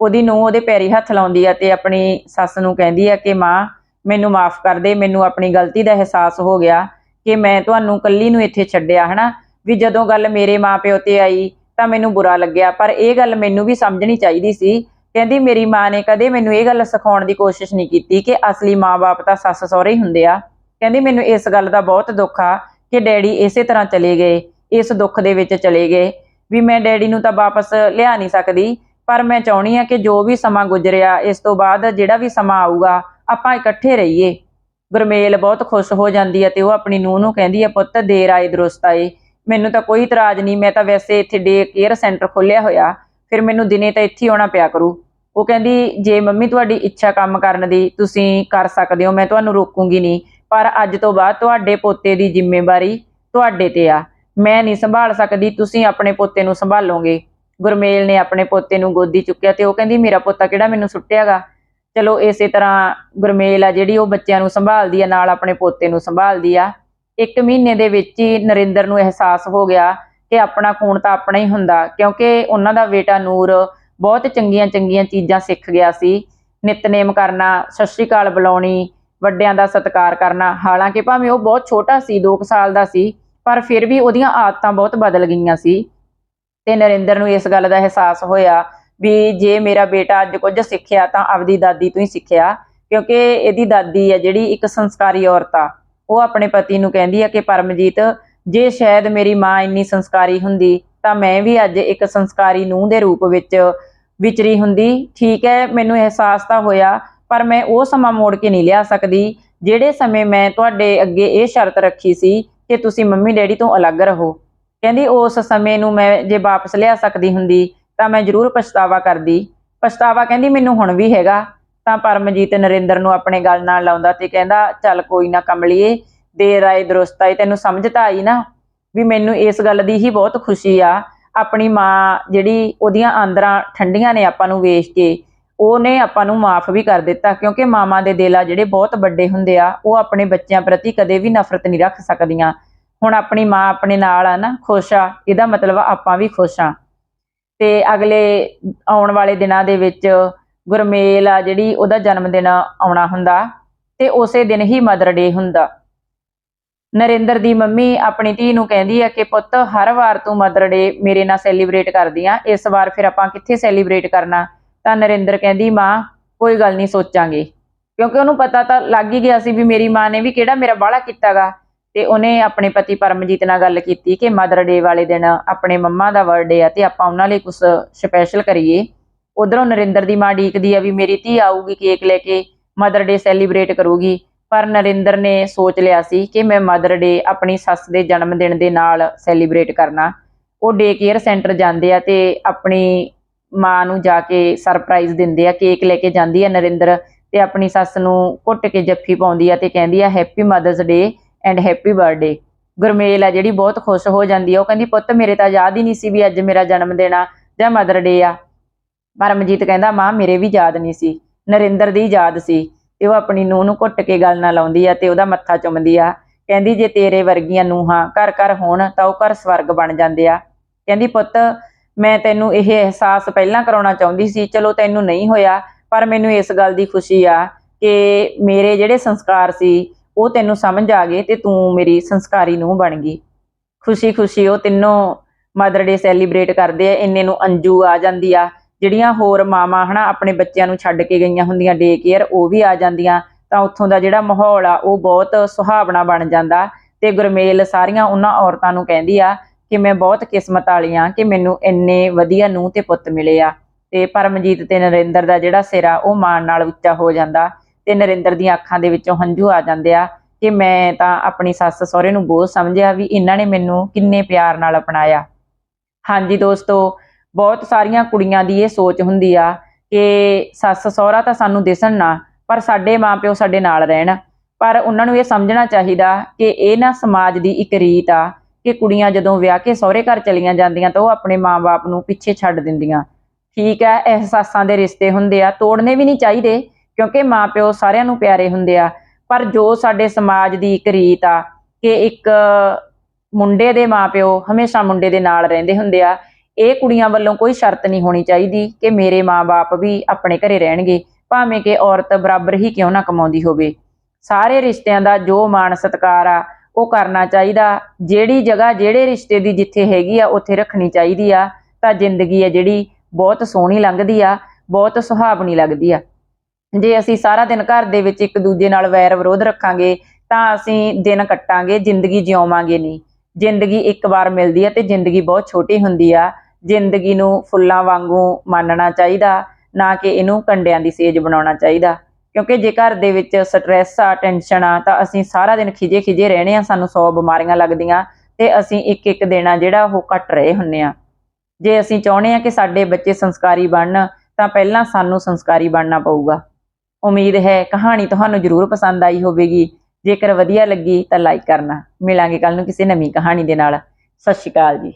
ਉਹਦੀ ਨੂੰ ਉਹਦੇ ਪੈਰੀ ਹੱਥ ਲਾਉਂਦੀ ਆ ਤੇ ਆਪਣੀ ਸੱਸ ਨੂੰ ਕਹਿੰਦੀ ਆ ਕਿ ਮਾਂ, ਮੈਨੂੰ ਮਾਫ ਕਰ ਦੇ, ਮੈਨੂੰ ਆਪਣੀ ਗਲਤੀ ਦਾ ਅਹਿਸਾਸ ਹੋ ਗਿਆ ਕਿ ਮੈਂ ਤੁਹਾਨੂੰ ਕੱਲੀ ਨੂੰ ਇੱਥੇ ਛੱਡਿਆ, ਹਨਾ? ਵੀ ਜਦੋਂ ਗੱਲ ਮੇਰੇ ਮਾਪਿਓ ਤੇ ਆਈ ਤਾਂ ਮੈਨੂੰ ਬੁਰਾ ਲੱਗਿਆ, ਪਰ ਇਹ ਗੱਲ ਮੈਨੂੰ ਵੀ ਸਮਝਣੀ ਚਾਹੀਦੀ ਸੀ। ਕਹਿੰਦੀ, ਮੇਰੀ ਮਾਂ ਨੇ ਕਦੇ ਮੈਨੂੰ ਇਹ ਗੱਲ ਸਿਖਾਉਣ ਦੀ ਕੋਸ਼ਿਸ਼ ਨਹੀਂ ਕੀਤੀ ਕਿ ਅਸਲੀ ਮਾਂ-ਬਾਪ ਤਾਂ ਸੱਸ ਸਹੁਰੇ ਹੀ ਹੁੰਦੇ ਆ। ਕਹਿੰਦੀ, ਮੈਨੂੰ ਇਸ ਗੱਲ ਦਾ ਬਹੁਤ ਦੁੱਖ ਆ ਕਿ ਡੈਡੀ ਇਸੇ ਤਰ੍ਹਾਂ ਚਲੇ ਗਏ, ਇਸ ਦੁੱਖ ਦੇ ਵਿੱਚ ਚਲੇ ਗਏ, ਵੀ ਮੈਂ ਡੈਡੀ ਨੂੰ ਤਾਂ ਵਾਪਸ ਲਿਆ ਨਹੀਂ ਸਕਦੀ, ਪਰ ਮੈਂ ਚਾਹਣੀ ਆ ਕਿ ਜੋ ਵੀ ਸਮਾਂ ਗੁਜ਼ਰਿਆ, ਇਸ ਤੋਂ ਬਾਅਦ ਜਿਹੜਾ ਵੀ ਸਮਾਂ ਆਊਗਾ, ਆਪਾਂ ਇਕੱਠੇ ਰਹੀਏ। ਗੁਰਮੇਲ ਬਹੁਤ ਖੁਸ਼ ਹੋ ਜਾਂਦੀ ਹੈ ਤੇ ਉਹ ਆਪਣੀ ਨੂੰਹ ਨੂੰ ਕਹਿੰਦੀ ਹੈ, ਪੁੱਤ, ਦੇਰ ਆਏ ਦਰੁਸਤ ਆਏ। ਮੈਨੂੰ ਤਾਂ ਕੋਈ ਇਤਰਾਜ਼ ਨਹੀਂ, ਮੈਂ ਤਾਂ ਵੈਸੇ ਇੱਥੇ ਡੇ ਕੇਅਰ ਸੈਂਟਰ ਖੋਲਿਆ ਹੋਇਆ, ਫਿਰ ਮੈਨੂੰ ਦਿਨੇ ਤਾਂ ਇੱਥੇ ਆਉਣਾ ਪਿਆ ਕਰੂ। ਉਹ ਕਹਿੰਦੀ, ਜੇ ਮੰਮੀ ਤੁਹਾਡੀ ਇੱਛਾ ਕੰਮ ਕਰਨ ਦੀ ਤੁਸੀਂ ਕਰ ਸਕਦੇ ਹੋ, ਮੈਂ ਤੁਹਾਨੂੰ ਰੋਕੂਗੀ ਨਹੀਂ। ਪਰ ਅੱਜ ਤੋਂ ਬਾਅਦ ਤੁਹਾਡੇ ਪੋਤੇ ਦੀ ਜ਼ਿੰਮੇਵਾਰੀ ਤੁਹਾਡੇ ਤੇ ਆ। ਮੈਂ ਨਹੀਂ ਸੰਭਾਲ ਸਕਦੀ, ਤੁਸੀਂ ਆਪਣੇ ਪੋਤੇ ਨੂੰ ਸੰਭਾਲੋਗੇ। ਗੁਰਮੇਲ ਨੇ ਆਪਣੇ ਪੋਤੇ ਨੂੰ ਗੋਦੀ ਚੁੱਕਿਆ ਤੇ ਉਹ ਕਹਿੰਦੀ, ਮੇਰਾ ਪੋਤਾ ਕਿਹੜਾ ਮੈਨੂੰ ਸੁੱਟਿਆਗਾ? ਚਲੋ, ਇਸੇ ਤਰ੍ਹਾਂ ਗੁਰਮੇਲ ਆ ਜਿਹੜੀ ਉਹ ਬੱਚਿਆਂ ਨੂੰ ਸੰਭਾਲਦੀ ਆ, ਨਾਲ ਆਪਣੇ ਪੋਤੇ ਨੂੰ ਸੰਭਾਲਦੀ ਆ। ਇੱਕ ਮਹੀਨੇ ਦੇ ਵਿੱਚ ਹੀ ਨਰਿੰਦਰ ਨੂੰ ਅਹਿਸਾਸ ਹੋ ਗਿਆ ਕਿ ਆਪਣਾ ਖੂਨ ਤਾਂ ਆਪਣਾ ਹੀ ਹੁੰਦਾ, ਕਿਉਂਕਿ ਉਹਨਾਂ ਦਾ ਬੇਟਾ ਨੂਰ ਬਹੁਤ ਚੰਗੀਆਂ ਚੰਗੀਆਂ ਚੀਜ਼ਾਂ ਸਿੱਖ ਗਿਆ ਸੀ। ਨਿਤਨੇਮ ਕਰਨਾ, ਸਤਿ ਸ਼੍ਰੀ ਅਕਾਲ ਬੁਲਾਉਣੀ ਵੱਡਿਆਂ ਦਾ ਸਤਿਕਾਰ ਕਰਨਾ। ਹਾਲਾਂਕਿ ਭਾਵੇਂ ਉਹ ਬਹੁਤ ਛੋਟਾ ਸੀ 2 ਸਾਲ ਦਾ ਸੀ, ਪਰ ਫਿਰ ਵੀ ਉਹਦੀਆਂ ਆਦਤਾਂ ਬਹੁਤ ਬਦਲ ਗਈਆਂ ਸੀ। ਤੇ ਨਰਿੰਦਰ ਨੂੰ ਇਸ ਗੱਲ ਦਾ ਅਹਿਸਾਸ ਹੋਇਆ ਵੀ ਜੇ ਮੇਰਾ ਬੇਟਾ ਅੱਜ ਕੁਝ ਸਿੱਖਿਆ ਤਾਂ ਆਪਦੀ ਦਾਦੀ ਤੋਂ ਹੀ ਸਿੱਖਿਆ, ਕਿਉਂਕਿ ਇਹਦੀ ਦਾਦੀ ਹੈ ਜਿਹੜੀ ਇੱਕ ਸੰਸਕਾਰੀ ਔਰਤ ਆ। ਉਹ ਆਪਣੇ ਪਤੀ ਨੂੰ ਕਹਿੰਦੀ ਹੈ ਕਿ ਪਰਮਜੀਤ, ਜੇ ਸ਼ਾਇਦ ਮੇਰੀ ਮਾਂ ਇੰਨੀ ਸੰਸਕਾਰੀ ਹੁੰਦੀ ਤਾਂ ਮੈਂ ਵੀ ਅੱਜ ਇੱਕ ਸੰਸਕਾਰੀ ਨੂੰਹ ਦੇ ਰੂਪ ਵਿੱਚ ਵਿਚਰੀ ਹੁੰਦੀ। ਠੀਕ ਹੈ, ਮੈਨੂੰ ਅਹਿਸਾਸ ਤਾਂ ਹੋਇਆ ਪਰ ਮੈਂ ਉਹ ਸਮਾਂ ਮੋੜ ਕੇ ਨਹੀਂ ਲਿਆ ਸਕਦੀ, ਜਿਹੜੇ ਸਮੇਂ ਮੈਂ ਤੁਹਾਡੇ ਅੱਗੇ ਇਹ ਸ਼ਰਤ ਰੱਖੀ ਸੀ ਕਿ ਤੁਸੀਂ ਮੰਮੀ ਡੈਡੀ ਤੋਂ ਅਲੱਗ ਰਹੋ। ਕਹਿੰਦੀ, ਉਸ ਸਮੇਂ ਨੂੰ ਮੈਂ ਜੇ ਵਾਪਸ ਲਿਆ ਸਕਦੀ ਹੁੰਦੀ, ਤਾਂ ਮੈਂ ਜ਼ਰੂਰ ਪਛਤਾਵਾ ਕਰਦੀ। ਪਛਤਾਵਾ ਕਹਿੰਦੀ, ਮੈਨੂੰ ਹੁਣ ਵੀ ਹੈਗਾ। ਤਾਂ ਪਰਮਜੀਤ ਨਰਿੰਦਰ ਨੂੰ ਆਪਣੇ ਗੱਲ ਨਾਲ ਲਾਉਂਦਾ ਤੇ ਕਹਿੰਦਾ, ਚੱਲ ਕੋਈ ਨਾ ਕਮਲੀਏ, ਦੇਰ ਆਏ, ਦਰੁਸਤ ਆਏ, ਤੈਨੂੰ ਸਮਝ ਤਾਂ ਆਈ ਨਾ ਵੀ ਮੈਨੂੰ ਇਸ ਗੱਲ ਦੀ ਹੀ ਬਹੁਤ ਖੁਸ਼ੀ ਆ। ਆਪਣੀ ਮਾਂ ਜਿਹੜੀ ਉਹਦੀਆਂ ਆਂਦਰਾਂ ਠੰਡੀਆਂ ਨੇ ਆਪਾਂ ਨੂੰ ਵੇਖ ਕੇ ਉਹਨੇ ਆਪਾਂ ਨੂੰ ਮਾਫ ਵੀ ਕਰ ਦਿੱਤਾ, ਕਿਉਂਕਿ ਮਾਮਾ ਦੇ ਦਿਲ ਆ ਜਿਹੜੇ ਬਹੁਤ ਵੱਡੇ ਹੁੰਦੇ ਆ, ਉਹ ਆਪਣੇ ਬੱਚਿਆਂ ਪ੍ਰਤੀ ਕਦੇ ਵੀ ਨਫ਼ਰਤ ਨਹੀਂ ਰੱਖ ਸਕਦੀਆਂ। ਹੁਣ ਆਪਣੀ ਮਾਂ ਆਪਣੇ ਨਾਲ ਆ ਨਾ, ਖੁਸ਼ ਆ, ਇਹਦਾ ਮਤਲਬ ਆਪਾਂ ਵੀ ਖੁਸ਼ ਆ। ਤੇ ਅਗਲੇ ਆਉਣ ਵਾਲੇ ਦਿਨਾਂ ਦੇ ਵਿੱਚ ਗੁਰਮੇਲ ਆ ਜਿਹੜੀ ਉਹਦਾ ਜਨਮ ਦਿਨ ਆਉਣਾ ਹੁੰਦਾ, ਤੇ ਉਸੇ ਦਿਨ ਹੀ ਮਦਰ ਡੇ ਹੁੰਦਾ। ਨਰਿੰਦਰ ਦੀ ਮੰਮੀ ਆਪਣੀ ਧੀ ਨੂੰ ਕਹਿੰਦੀ ਹੈ ਕਿ ਪੁੱਤ, ਹਰ ਵਾਰ ਤੂੰ ਮਦਰ ਡੇ ਮੇਰੇ ਨਾਲ ਸੈਲੀਬ੍ਰੇਟ ਕਰਦੀ ਆ, ਇਸ ਵਾਰ ਫਿਰ ਆਪਾਂ ਕਿੱਥੇ ਸੈਲੀਬ੍ਰੇਟ ਕਰਨਾ? ਤਾਂ ਨਰਿੰਦਰ ਕਹਿੰਦੀ, ਮਾਂ, ਕੋਈ ਗੱਲ ਨਹੀਂ, ਸੋਚਾਂਗੇ। ਕਿਉਂਕਿ ਉਹਨੂੰ ਪਤਾ ਤਾਂ ਲੱਗ ਹੀ ਗਿਆ ਸੀ ਵੀ ਮੇਰੀ ਮਾਂ ਨੇ ਵੀ ਕਿਹੜਾ ਮੇਰਾ ਬਾਹਲਾ ਕੀਤਾਗਾ। ਤੇ ਉਹਨੇ ਆਪਣੇ ਪਤੀ ਪਰਮਜੀਤ ਨਾਲ ਗੱਲ ਕੀਤੀ ਕਿ ਮਦਰ ਡੇ ਵਾਲੇ ਦਿਨ ਆਪਣੇ ਮੰਮਾ ਦਾ ਬਰਥਡੇ ਆ ਤੇ ਆਪਾਂ ਉਹਨਾਂ ਲਈ ਕੁਝ ਸਪੈਸ਼ਲ ਕਰੀਏ। ਉਧਰੋਂ ਨਰਿੰਦਰ ਦੀ ਮਾਂ ਡੀਕਦੀ ਆ ਵੀ ਮੇਰੀ ਧੀ ਆਊਗੀ ਕੇਕ ਲੈ ਕੇ ਮਦਰ ਡੇ ਸੈਲੀਬ੍ਰੇਟ ਕਰੂਗੀ। ਪਰ ਨਰਿੰਦਰ ਨੇ ਸੋਚ ਲਿਆ ਸੀ ਕਿ ਮੈਂ ਮਦਰ ਡੇ ਆਪਣੀ ਸੱਸ ਦੇ ਜਨਮ ਦਿਨ ਦੇ ਨਾਲ ਸੈਲੀਬ੍ਰੇਟ ਕਰਨਾ। ਉਹ ਡੇ ਕੇਅਰ ਸੈਂਟਰ ਜਾਂਦੇ ਆ ਤੇ ਆਪਣੀ ਮਾਂ ਨੂੰ ਜਾ ਕੇ ਸਰਪ੍ਰਾਈਜ਼ ਦਿੰਦੇ ਆ ਕੇਕ ਲੈ ਕੇ ਜਾਂਦੀ ਆ ਨਰਿੰਦਰ ਤੇ ਆਪਣੀ ਸੱਸ ਨੂੰ ਘੁੱਟ ਕੇ ਜੱਫੀ ਪਾਉਂਦੀ ਆ ਤੇ ਕਹਿੰਦੀ ਆ happy mothers day and happy birthday Gurmel ਆ ਜਿਹੜੀ ਬਹੁਤ ਖੁਸ਼ ਹੋ ਜਾਂਦੀ ਆ, ਉਹ ਕਹਿੰਦੀ, ਪੁੱਤ, ਮੇਰੇ ਤਾਂ ਯਾਦ ਹੀ ਨਹੀਂ ਸੀ ਵੀ ਅੱਜ ਮੇਰਾ ਜਨਮ ਦਿਨ ਆ ਜਾਂ ਮਦਰ ਡੇ ਆ। ਪਰਮਜੀਤ ਕਹਿੰਦਾ, ਮਾਂ, ਮੇਰੇ ਵੀ ਯਾਦ ਨਹੀਂ ਸੀ, ਨਰਿੰਦਰ ਦੀ ਯਾਦ ਸੀ। ਤੇ ਉਹ ਆਪਣੀ ਨੂੰਹ ਨੂੰ ਘੁੱਟ ਕੇ ਗੱਲ ਨਾਲ ਲਾਉਂਦੀ ਆ ਤੇ ਉਹਦਾ ਮੱਥਾ ਚੁੰਮਦੀ ਆ। ਕਹਿੰਦੀ, ਜੇ ਤੇਰੇ ਵਰਗੀਆਂ ਨੂੰਹਾਂ ਘਰ ਘਰ ਹੋਣ ਤਾਂ ਉਹ ਘਰ ਸਵਰਗ ਬਣ ਜਾਂਦੇ ਆ। ਕਹਿੰਦੀ, ਪੁੱਤ ਮੈਂ ਤੈਨੂੰ ਇਹ ਅਹਿਸਾਸ ਪਹਿਲਾਂ ਕਰਾਉਣਾ ਚਾਹੁੰਦੀ ਸੀ, ਚਲੋ ਤੈਨੂੰ ਨਹੀਂ ਹੋਇਆ, ਪਰ ਮੈਨੂੰ ਇਸ ਗੱਲ ਦੀ ਖੁਸ਼ੀ ਆ ਕਿ ਮੇਰੇ ਜਿਹੜੇ ਸੰਸਕਾਰ ਸੀ, ਉਹ ਤੈਨੂੰ ਸਮਝ ਆ ਗਏ ਤੇ ਤੂੰ ਮੇਰੀ ਸੰਸਕਾਰੀ ਨੂੰ ਬਣ ਗਈ। ਖੁਸ਼ੀ ਖੁਸ਼ੀ ਉਹ ਤਿੰਨੋਂ ਮਦਰ ਡੇ ਸੈਲੀਬ੍ਰੇਟ ਕਰਦੇ ਆ, ਇੰਨੇ ਨੂੰ ਅੰਜੂ ਆ ਜਾਂਦੀ ਆ, ਜਿਹੜੀਆਂ ਹੋਰ ਮਾਵਾਂ ਹਨਾ ਆਪਣੇ ਬੱਚਿਆਂ ਨੂੰ ਛੱਡ ਕੇ ਗਈਆਂ ਹੁੰਦੀਆਂ ਡੇ ਕੇਅਰ ਉਹ ਵੀ ਆ ਜਾਂਦੀਆਂ, ਤਾਂ ਉੱਥੋਂ ਦਾ ਜਿਹੜਾ ਮਾਹੌਲ ਆ, ਉਹ ਬਹੁਤ ਸੁਹਾਵਣਾ ਬਣ ਜਾਂਦਾ ਤੇ ਗੁਰਮੇਲ ਸਾਰੀਆਂ ਉਹਨਾਂ ਔਰਤਾਂ ਨੂੰ ਕਹਿੰਦੀ ਆ ਕਿ ਮੈਂ ਬਹੁਤ ਕਿਸਮਤ ਵਾਲੀ ਆ ਕਿ ਮੈਨੂੰ ਇੰਨੇ ਵਧੀਆ ਨੂੰਹ ਤੇ ਪੁੱਤ ਮਿਲੇ ਆ। ਤੇ ਪਰਮਜੀਤ ਤੇ ਨਰਿੰਦਰ ਦਾ ਜਿਹੜਾ ਸਿਰ ਆ, ਉਹ ਮਾਣ ਨਾਲ ਉੱਚਾ ਹੋ ਜਾਂਦਾ ਤੇ ਨਰਿੰਦਰ ਦੀਆਂ ਅੱਖਾਂ ਦੇ ਵਿੱਚੋਂ ਹੰਝੂ ਆ ਜਾਂਦੇ ਆ ਕਿ ਮੈਂ ਤਾਂ ਆਪਣੀ ਸੱਸ ਸਹੁਰੇ ਨੂੰ ਬੋਝ ਸਮਝਿਆ ਵੀ ਇਹਨਾਂ ਨੇ ਮੈਨੂੰ ਕਿੰਨੇ ਪਿਆਰ ਨਾਲ ਅਪਣਾਇਆ। ਹਾਂਜੀ ਦੋਸਤੋ, ਬਹੁਤ ਸਾਰੀਆਂ ਕੁੜੀਆਂ ਦੀ ਇਹ ਸੋਚ ਹੁੰਦੀ ਆ ਕਿ ਸੱਸ ਸਹੁਰਾ ਤਾਂ ਸਾਨੂੰ ਦਿਸਣ ਨਾ, ਪਰ ਸਾਡੇ ਮਾਪਿਓ ਸਾਡੇ ਨਾਲ ਰਹਿਣ। ਪਰ ਉਹਨਾਂ ਨੂੰ ਇਹ ਸਮਝਣਾ ਚਾਹੀਦਾ ਕਿ ਇਹ ਨਾ ਸਮਾਜ ਦੀ ਇੱਕ ਰੀਤ ਆ ਕਿ ਕੁੜੀਆਂ ਜਦੋਂ ਵਿਆਹ ਕੇ ਸਹੁਰੇ ਘਰ ਚਲੀਆਂ ਜਾਂਦੀਆਂ ਤਾਂ ਉਹ ਆਪਣੇ ਮਾਪੇ ਨੂੰ ਪਿੱਛੇ ਛੱਡ ਦਿੰਦੀਆਂ। ਠੀਕ ਹੈ, ਅਹਿਸਾਸਾਂ ਦੇ ਰਿਸ਼ਤੇ ਹੁੰਦੇ ਆ, ਤੋੜਨੇ ਵੀ ਨਹੀਂ ਚਾਹੀਦੇ ਕਿਉਂਕਿ ਮਾਪਿਓ ਸਾਰਿਆਂ ਨੂੰ ਪਿਆਰੇ ਹੁੰਦੇ ਆ। ਪਰ ਜੋ ਸਾਡੇ ਸਮਾਜ ਦੀ ਇੱਕ ਰੀਤ ਆ ਕਿ ਇੱਕ ਮੁੰਡੇ ਦੇ ਮਾਪਿਓ ਹਮੇਸ਼ਾ ਮੁੰਡੇ ਦੇ ਨਾਲ ਰਹਿੰਦੇ ਹੁੰਦੇ ਆ, ਇਹ ਕੁੜੀਆਂ ਵੱਲੋਂ ਕੋਈ ਸ਼ਰਤ ਨਹੀਂ ਹੋਣੀ ਚਾਹੀਦੀ ਕਿ ਮੇਰੇ ਮਾਪੇ ਵੀ ਆਪਣੇ ਘਰੇ ਰਹਿਣਗੇ, ਭਾਵੇਂ ਕਿ ਔਰਤ ਬਰਾਬਰ ਹੀ ਕਿਉਂ ਨਾ ਕਮਾਉਂਦੀ ਹੋਵੇ। ਸਾਰੇ ਰਿਸ਼ਤਿਆਂ ਦਾ ਜੋ ਮਾਣ ਸਤਿਕਾਰ ਆ ਉਹ ਕਰਨਾ ਚਾਹੀਦਾ। ਜਿਹੜੀ ਜਗ੍ਹਾ, ਜਿਹੜੇ ਰਿਸ਼ਤੇ ਦੀ ਜਿੱਥੇ ਹੈਗੀ ਆ, ਉੱਥੇ ਰੱਖਣੀ ਚਾਹੀਦੀ ਆ। ਤਾਂ ਜ਼ਿੰਦਗੀ ਹੈ ਜਿਹੜੀ ਬਹੁਤ ਸੋਹਣੀ ਲੰਘਦੀ ਆ, ਬਹੁਤ ਸੁਹਾਵਣੀ ਲੱਗਦੀ ਆ। ਜੇ ਅਸੀਂ ਸਾਰਾ ਦਿਨ ਘਰ ਦੇ ਵਿੱਚ ਇੱਕ ਦੂਜੇ ਨਾਲ ਵੈਰ ਵਿਰੋਧ ਰੱਖਾਂਗੇ, ਤਾਂ ਅਸੀਂ ਦਿਨ ਕੱਟਾਂਗੇ, ਜ਼ਿੰਦਗੀ ਜਿਉਵਾਂਗੇ ਨਹੀਂ। ਜ਼ਿੰਦਗੀ ਇੱਕ ਵਾਰ ਮਿਲਦੀ ਆ ਤੇ ਜ਼ਿੰਦਗੀ ਬਹੁਤ ਛੋਟੀ ਹੁੰਦੀ ਆ। ਜ਼ਿੰਦਗੀ ਨੂੰ ਫੁੱਲਾਂ ਵਾਂਗੂ ਮੰਨਣਾ ਚਾਹੀਦਾ, ਨਾ ਕਿ ਇਹਨੂੰ ਕੰਡਿਆਂ ਦੀ ਸੇਜ ਬਣਾਉਣਾ ਚਾਹੀਦਾ। ਕਿਉਂਕਿ ਜੇ ਘਰ ਦੇ ਵਿੱਚ ਸਟ੍ਰੈਸ ਆ ਟੈਨਸ਼ਨ ਆ, ਤਾਂ ਅਸੀਂ ਸਾਰਾ ਦਿਨ ਖਿਜੇ ਖਿਜੇ ਰਹਿਣੇ ਆ ਸਾਨੂੰ 100 ਬਿਮਾਰੀਆਂ ਲੱਗਦੀਆਂ ਤੇ ਅਸੀਂ ਇੱਕ ਇੱਕ ਦਿਨ ਜਿਹੜਾ ਉਹ ਕੱਟ ਰਹੇ ਹੁੰਨੇ ਆ ਜੇ ਅਸੀਂ ਚਾਹੁੰਦੇ ਆ ਕਿ ਸਾਡੇ ਬੱਚੇ ਸੰਸਕਾਰੀ ਬਣਨ, ਤਾਂ ਪਹਿਲਾਂ ਸਾਨੂੰ ਸੰਸਕਾਰੀ ਬਣਨਾ ਪਊਗਾ। ਉਮੀਦ ਹੈ ਕਹਾਣੀ ਤੁਹਾਨੂੰ ਜ਼ਰੂਰ ਪਸੰਦ ਆਈ ਹੋਵੇਗੀ। ਜੇਕਰ ਵਧੀਆ ਲੱਗੀ ਤਾਂ ਲਾਈਕ ਕਰਨਾ। ਮਿਲਾਂਗੇ ਕੱਲ ਨੂੰ ਕਿਸੇ ਨਵੀਂ ਕਹਾਣੀ ਦੇ ਨਾਲ। ਸਤਿ ਸ਼੍ਰੀ ਅਕਾਲ ਜੀ।